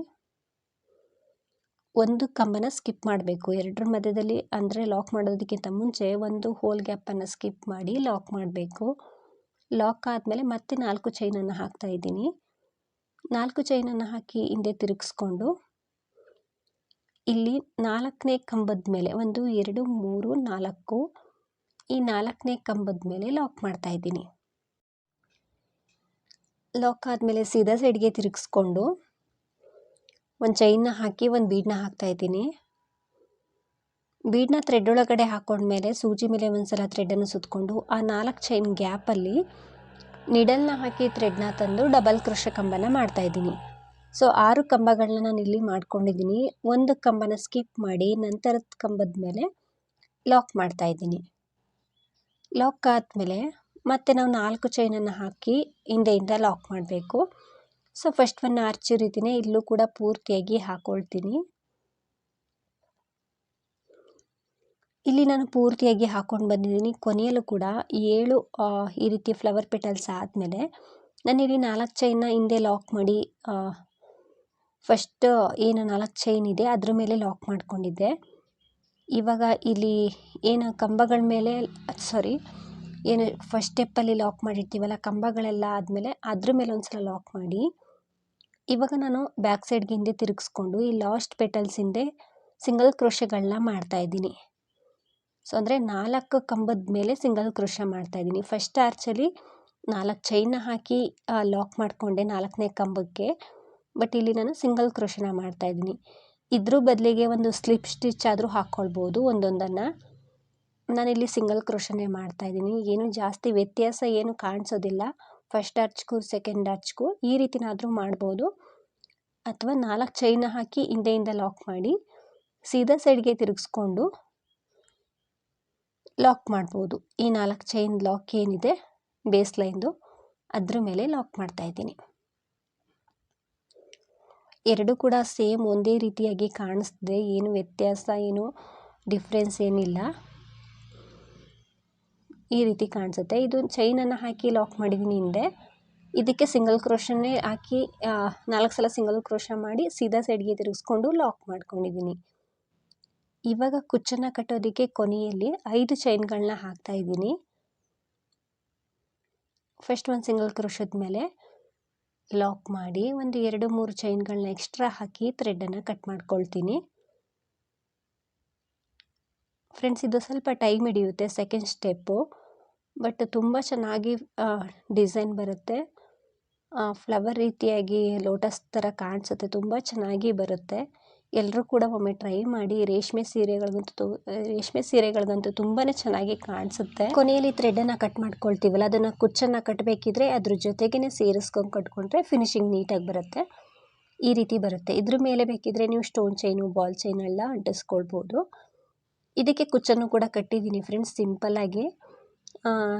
ಒಂದು ಕಂಬನ ಸ್ಕಿಪ್ ಮಾಡಬೇಕು. ಎರಡರ ಮಧ್ಯದಲ್ಲಿ ಅಂದರೆ ಲಾಕ್ ಮಾಡೋದಕ್ಕಿಂತ ಮುಂಚೆ ಒಂದು ಹೋಲ್ ಗ್ಯಾಪನ್ನು ಸ್ಕಿಪ್ ಮಾಡಿ ಲಾಕ್ ಮಾಡಬೇಕು. ಲಾಕ್ ಆದಮೇಲೆ ಮತ್ತೆ ನಾಲ್ಕು ಚೈನನ್ನು ಹಾಕ್ತಾ ಇದ್ದೀನಿ. ನಾಲ್ಕು ಚೈನನ್ನು ಹಾಕಿ ಹಿಂದೆ ತಿರುಗಿಸ್ಕೊಂಡು ಇಲ್ಲಿ ನಾಲ್ಕನೇ ಕಂಬದ ಮೇಲೆ ಒಂದು, ಎರಡು, ಮೂರು, ನಾಲ್ಕು ಈ ನಾಲ್ಕನೇ ಕಂಬದ ಮೇಲೆ ಲಾಕ್ ಮಾಡ್ತಾ ಇದ್ದೀನಿ. ಲಾಕ್ ಆದಮೇಲೆ ಸೀದಾ ಸೈಡ್ಗೆ ತಿರುಗಿಸ್ಕೊಂಡು ಒಂದು ಚೈನ್ನ ಹಾಕಿ ಒಂದು ಬೀಡನ್ನ ಹಾಕ್ತಾ ಇದ್ದೀನಿ. ಬೀಡನ್ನ ಥ್ರೆಡ್ ಒಳಗಡೆ ಹಾಕೊಂಡ್ಮೇಲೆ ಸೂಜಿ ಮೇಲೆ ಒಂದು ಸಲ ಥ್ರೆಡನ್ನು ಸುತ್ತಕೊಂಡು ಆ ನಾಲ್ಕು ಚೈನ್ ಗ್ಯಾಪಲ್ಲಿ ನಿಡಲ್ನ ಹಾಕಿ ಥ್ರೆಡ್ನ ತಂದು ಡಬಲ್ ಕೃಷ ಕಂಬನ ಮಾಡ್ತಾ ಇದ್ದೀನಿ. ಸೊ ಆರು ಕಂಬಗಳನ್ನ ನಾನು ಇಲ್ಲಿ ಮಾಡ್ಕೊಂಡಿದ್ದೀನಿ. ಒಂದು ಕಂಬನ ಸ್ಕಿಪ್ ಮಾಡಿ ನಂತರದ ಕಂಬದ ಮೇಲೆ ಲಾಕ್ ಮಾಡ್ತಾ ಇದ್ದೀನಿ. ಲಾಕ್ ಆದಮೇಲೆ ಮತ್ತೆ ನಾವು ನಾಲ್ಕು ಚೈನನ್ನು ಹಾಕಿ ಹಿಂದೆಯಿಂದ ಲಾಕ್ ಮಾಡಬೇಕು. ಸೊ ಫಸ್ಟ್ ಒನ್ ರೀತಿಯೇ ಇಲ್ಲೂ ಕೂಡ ಪೂರ್ತಿಯಾಗಿ ಹಾಕ್ಕೊಳ್ತೀನಿ ಇಲ್ಲಿ ನಾನು ಪೂರ್ತಿಯಾಗಿ ಹಾಕೊಂಡು ಬಂದಿದ್ದೀನಿ. ಕೊನೆಯಲ್ಲೂ ಕೂಡ ಏಳು ಈ ರೀತಿ ಫ್ಲವರ್ ಪೆಟಲ್ಸ್ ಆದಮೇಲೆ ನಾನು ಇಲ್ಲಿ ನಾಲ್ಕು ಚೈನ ಹಿಂದೆ ಲಾಕ್ ಮಾಡಿ ಫಸ್ಟ್ ಏನು ನಾಲ್ಕು ಚೈನ್ ಇದೆ, ಅದ್ರ ಮೇಲೆ ಲಾಕ್ ಮಾಡ್ಕೊಂಡಿದ್ದೆ. ಇವಾಗ ಇಲ್ಲಿ ಏನು ಕಂಬಗಳ ಮೇಲೆ ಸಾರಿ ಏನು ಫಸ್ಟ್ ಸ್ಟೆಪ್ಪಲ್ಲಿ ಲಾಕ್ ಮಾಡಿರ್ತೀವಲ್ಲ, ಕಂಬಗಳೆಲ್ಲ ಆದಮೇಲೆ ಅದ್ರ ಮೇಲೆ ಒಂದು ಸಲ ಲಾಕ್ ಮಾಡಿ. ಇವಾಗ ನಾನು ಬ್ಯಾಕ್ ಸೈಡ್ಗೆ ಹಿಂದೆ ತಿರುಗಿಸ್ಕೊಂಡು ಈ ಲಾಸ್ಟ್ ಪೆಟಲ್ಸ್ ಹಿಂದೆ ಸಿಂಗಲ್ ಕ್ರೋಶಗಳನ್ನ ಮಾಡ್ತಾಯಿದ್ದೀನಿ ಸೊ ಅಂದರೆ ನಾಲ್ಕು ಕಂಬದ ಮೇಲೆ ಸಿಂಗಲ್ ಕ್ರೋಶ ಮಾಡ್ತಾಯಿದ್ದೀನಿ ಫಸ್ಟ್ ಆರ್ಚಲ್ಲಿ ನಾಲ್ಕು ಚೈನ್ನ ಹಾಕಿ ಲಾಕ್ ಮಾಡಿಕೊಂಡೆ ನಾಲ್ಕನೇ ಕಂಬಕ್ಕೆ. ಬಟ್ ಇಲ್ಲಿ ನಾನು ಸಿಂಗಲ್ ಕ್ರೋಶನ ಮಾಡ್ತಾಯಿದ್ದೀನಿ ಇದ್ರ ಬದಲಿಗೆ ಒಂದು ಸ್ಲಿಪ್ ಸ್ಟಿಚ್ ಆದರೂ ಹಾಕ್ಕೊಳ್ಬೋದು ಒಂದೊಂದನ್ನು. ನಾನಿಲ್ಲಿ ಸಿಂಗಲ್ ಕ್ರೋಶನೇ ಮಾಡ್ತಾಯಿದ್ದೀನಿ ಏನು ಜಾಸ್ತಿ ವ್ಯತ್ಯಾಸ ಏನು ಕಾಣಿಸೋದಿಲ್ಲ. ಫಸ್ಟ್ ಅರ್ಚ್ಗೂ ಸೆಕೆಂಡ್ ಅರ್ಚ್ಗೂ ಈ ರೀತಿನಾದರೂ ಮಾಡ್ಬೋದು. ಅಥವಾ ನಾಲ್ಕು ಚೈನ ಹಾಕಿ ಹಿಂದೆಯಿಂದ ಲಾಕ್ ಮಾಡಿ ಸೀದಾ ಸೈಡ್ಗೆ ತಿರುಗಿಸ್ಕೊಂಡು ಲಾಕ್ ಮಾಡ್ಬೋದು. ಈ ನಾಲ್ಕು ಚೈನ್ ಲಾಕ್ ಏನಿದೆ ಬೇಸ್ ಲೈನ್ದು, ಅದ್ರ ಮೇಲೆ ಲಾಕ್ ಮಾಡ್ತಾಯಿದ್ದೀನಿ ಎರಡು ಕೂಡ ಸೇಮ್ ಒಂದೇ ರೀತಿಯಾಗಿ ಕಾಣಿಸ್ತಿದೆ. ಏನು ವ್ಯತ್ಯಾಸ, ಏನು ಡಿಫ್ರೆನ್ಸ್ ಏನಿಲ್ಲ. ಈ ರೀತಿ ಕಾಣಿಸುತ್ತೆ. ಇದು ಚೈನನ್ನು ಹಾಕಿ ಲಾಕ್ ಮಾಡಿದ್ದೀನಿ ಹಿಂದೆ. ಇದಕ್ಕೆ ಸಿಂಗಲ್ ಕ್ರೋಶನ್ನೇ ಹಾಕಿ ನಾಲ್ಕು ಸಲ ಸಿಂಗಲ್ ಕ್ರೋಶ ಮಾಡಿ ಸೀದಾ ಸೈಡ್ಗೆ ತಿರುಗಿಸ್ಕೊಂಡು ಲಾಕ್ ಮಾಡ್ಕೊಂಡಿದ್ದೀನಿ ಇವಾಗ ಕುಚ್ಚನ್ನು ಕಟ್ಟೋದಕ್ಕೆ ಕೊನೆಯಲ್ಲಿ ಐದು ಚೈನ್ಗಳನ್ನ ಹಾಕ್ತಾ ಇದ್ದೀನಿ ಫಸ್ಟ್ ಒಂದು ಸಿಂಗಲ್ ಕ್ರೋಶದ ಮೇಲೆ ಲಾಕ್ ಮಾಡಿ ಒಂದು ಎರಡು ಮೂರು ಚೈನ್ಗಳನ್ನ ಎಕ್ಸ್ಟ್ರಾ ಹಾಕಿ ಥ್ರೆಡನ್ನು ಕಟ್ ಮಾಡ್ಕೊಳ್ತೀನಿ. ಫ್ರೆಂಡ್ಸ್, ಇದು ಸ್ವಲ್ಪ ಟೈಮ್ ಹಿಡಿಯುತ್ತೆ ಸೆಕೆಂಡ್ ಸ್ಟೆಪ್ಪು. ಬಟ್ ತುಂಬ ಚೆನ್ನಾಗಿ ಡಿಸೈನ್ ಬರುತ್ತೆ. ಫ್ಲವರ್ ರೀತಿಯಾಗಿ ಲೋಟಸ್ ಥರ ಕಾಣಿಸುತ್ತೆ. ತುಂಬ ಚೆನ್ನಾಗಿ ಬರುತ್ತೆ. ಎಲ್ಲರೂ ಕೂಡ ಒಮ್ಮೆ ಟ್ರೈ ಮಾಡಿ ರೇಷ್ಮೆ ಸೀರೆಗಳಿಗಂತೂ ರೇಷ್ಮೆ ಸೀರೆಗಳಿಗಂತೂ ತುಂಬಾ ಚೆನ್ನಾಗಿ ಕಾಣಿಸುತ್ತೆ. ಕೊನೆಯಲ್ಲಿ ಥ್ರೆಡನ್ನು ಕಟ್ ಮಾಡ್ಕೊಳ್ತೀವಲ್ಲ, ಅದನ್ನು ಕುಚ್ಚನ್ನು ಕಟ್ಟಬೇಕಿದ್ರೆ ಅದ್ರ ಜೊತೆಗೇ ಸೇರಿಸ್ಕೊಂಡು ಕಟ್ಕೊಂಡ್ರೆ ಫಿನಿಶಿಂಗ್ ನೀಟಾಗಿ ಬರುತ್ತೆ. ಈ ರೀತಿ ಬರುತ್ತೆ. ಇದ್ರ ಮೇಲೆ ಬೇಕಿದ್ರೆ ನೀವು ಸ್ಟೋನ್ ಚೈನು ಬಾಲ್ ಚೈನ್ ಎಲ್ಲ ಅಂಟಿಸ್ಕೊಳ್ಬೋದು. ಇದಕ್ಕೆ ಕುಚ್ಚನ್ನು ಕೂಡ ಕಟ್ಟಿದ್ದೀನಿ ಫ್ರೆಂಡ್ಸ್ ಸಿಂಪಲ್ಲಾಗಿ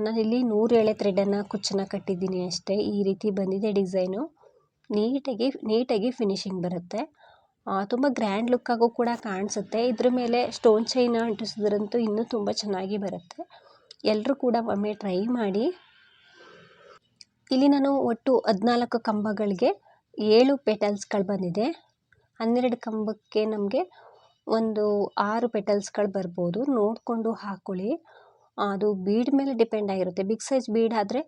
ನಾನಿಲ್ಲಿ ಎಳೆ ಥ್ರೆಡನ್ನು ಕುಚ್ಚನ್ನು ಕಟ್ಟಿದ್ದೀನಿ ಅಷ್ಟೇ. ಈ ರೀತಿ ಬಂದಿದೆ ಡಿಸೈನು. ನೀಟಾಗಿ ನೀಟಾಗಿ ಫಿನಿಶಿಂಗ್ ಬರುತ್ತೆ. ತುಂಬ ಗ್ರ್ಯಾಂಡ್ ಲುಕ್ಕಾಗೂ ಕೂಡ ಕಾಣಿಸುತ್ತೆ. ಇದ್ರ ಮೇಲೆ ಸ್ಟೋನ್ ಚೈನ್ ಅಂಟಿಸಿದ್ರಂತೂ ಇನ್ನೂ ತುಂಬ ಚೆನ್ನಾಗಿ ಬರುತ್ತೆ. ಎಲ್ಲರೂ ಕೂಡ ಒಮ್ಮೆ ಟ್ರೈ ಮಾಡಿ. ಇಲ್ಲಿ ನಾನು ಒಟ್ಟು ಹದಿನಾಲ್ಕು ಕಂಬಗಳಿಗೆ ಏಳು ಪೆಟಲ್ಸ್ಗಳು ಬಂದಿದೆ. ಹನ್ನೆರಡು ಕಂಬಕ್ಕೆ ನಮಗೆ ಒಂದು ಆರು ಪೆಟಲ್ಸ್ಗಳು ಬರ್ಬೋದು. ನೋಡಿಕೊಂಡು ಹಾಕೊಳ್ಳಿ. ಅದು ಬೀಡ್ ಮೇಲೆ ಡಿಪೆಂಡ್ ಆಗಿರುತ್ತೆ. ಬಿಗ್ ಸೈಜ್ ಬೀಡ್ ಆದರೆ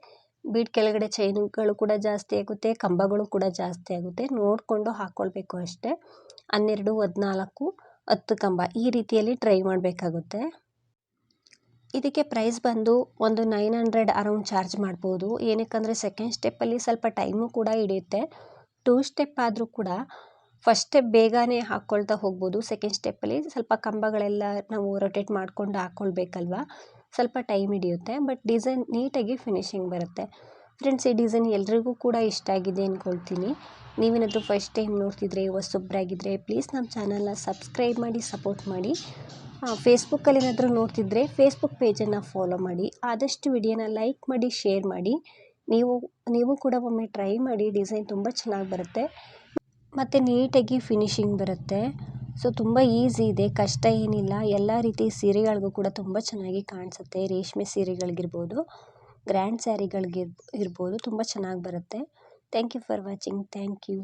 ಬೀಡ್ ಕೆಳಗಡೆ ಚೈನ್ಗಳು ಕೂಡ ಜಾಸ್ತಿ ಆಗುತ್ತೆ, ಕಂಬಗಳು ಕೂಡ ಜಾಸ್ತಿ ಆಗುತ್ತೆ. ನೋಡಿಕೊಂಡು ಹಾಕ್ಕೊಳ್ಬೇಕು ಅಷ್ಟೇ. ಹನ್ನೆರಡು, ಹದಿನಾಲ್ಕು, ಹತ್ತು ಕಂಬ ಈ ರೀತಿಯಲ್ಲಿ ಟ್ರೈ ಮಾಡಬೇಕಾಗುತ್ತೆ. ಇದಕ್ಕೆ ಪ್ರೈಸ್ ಬಂದು ಒಂದು ನೈನ್ ಹಂಡ್ರೆಡ್ ಅರೌಂಡ್ ಚಾರ್ಜ್ ಮಾಡ್ಬೋದು. ಏನಕ್ಕಂದರೆ ಸೆಕೆಂಡ್ ಸ್ಟೆಪ್ಪಲ್ಲಿ ಸ್ವಲ್ಪ ಟೈಮು ಕೂಡ ಹಿಡಿಯುತ್ತೆ. ಟೂ ಸ್ಟೆಪ್ ಆದರೂ ಕೂಡ ಫಸ್ಟ್ ಸ್ಟೆಪ್ ಬೇಗನೆ ಹಾಕ್ಕೊಳ್ತಾ ಹೋಗ್ಬೋದು. ಸೆಕೆಂಡ್ ಸ್ಟೆಪ್ಪಲ್ಲಿ ಸ್ವಲ್ಪ ಕಂಬಗಳೆಲ್ಲ ನಾವು ರೊಟೇಟ್ ಮಾಡಿಕೊಂಡು ಹಾಕ್ಕೊಳ್ಬೇಕಲ್ವ ಸ್ವಲ್ಪ ಟೈಮ್ ಹಿಡಿಯುತ್ತೆ. ಬಟ್ ಡಿಸೈನ್ ನೀಟಾಗಿ ಫಿನಿಶಿಂಗ್ ಬರುತ್ತೆ. ಫ್ರೆಂಡ್ಸ್, ಈ ಡಿಸೈನ್ ಎಲ್ರಿಗೂ ಕೂಡ ಇಷ್ಟ ಆಗಿದೆ ಅಂದ್ಕೊಳ್ತೀನಿ ನೀವೇನಾದರೂ ಫಸ್ಟ್ ಟೈಮ್ ನೋಡ್ತಿದ್ರೆ ಹೊಸೊಬ್ಬರಾಗಿದ್ದರೆ ಪ್ಲೀಸ್ ನಮ್ಮ ಚಾನಲ್ನ ಸಬ್ಸ್ಕ್ರೈಬ್ ಮಾಡಿ ಸಪೋರ್ಟ್ ಮಾಡಿ. ಫೇಸ್ಬುಕ್ಕಲ್ಲಿ ಏನಾದರೂ ನೋಡ್ತಿದ್ರೆ ಫೇಸ್ಬುಕ್ ಪೇಜನ್ನು ಫಾಲೋ ಮಾಡಿ. ಆದಷ್ಟು ವಿಡಿಯೋನ ಲೈಕ್ ಮಾಡಿ ಶೇರ್ ಮಾಡಿ. ನೀವು ನೀವು ಕೂಡ ಒಮ್ಮೆ ಟ್ರೈ ಮಾಡಿ ಡಿಸೈನ್ ತುಂಬ ಚೆನ್ನಾಗಿ ಬರುತ್ತೆ. ಮತ್ತು ನೀಟಾಗಿ ಫಿನಿಶಿಂಗ್ ಬರುತ್ತೆ. ಸೊ ತುಂಬ ಈಸಿ ಇದೆ, ಕಷ್ಟ ಏನಿಲ್ಲ. ಎಲ್ಲ ರೀತಿ ಸೀರೆಗಳಿಗೂ ಕೂಡ ತುಂಬ ಚೆನ್ನಾಗಿ ಕಾಣಿಸುತ್ತೆ, ರೇಷ್ಮೆ ಸೀರೆಗಳಿಗಿರ್ಬೋದು. ಗ್ರ್ಯಾಂಡ್ ಸ್ಯಾರಿಗಳಿಗೆ ಇರ್ಬೋದು ತುಂಬ ಚೆನ್ನಾಗಿ ಬರುತ್ತೆ. Thank you for watching thank you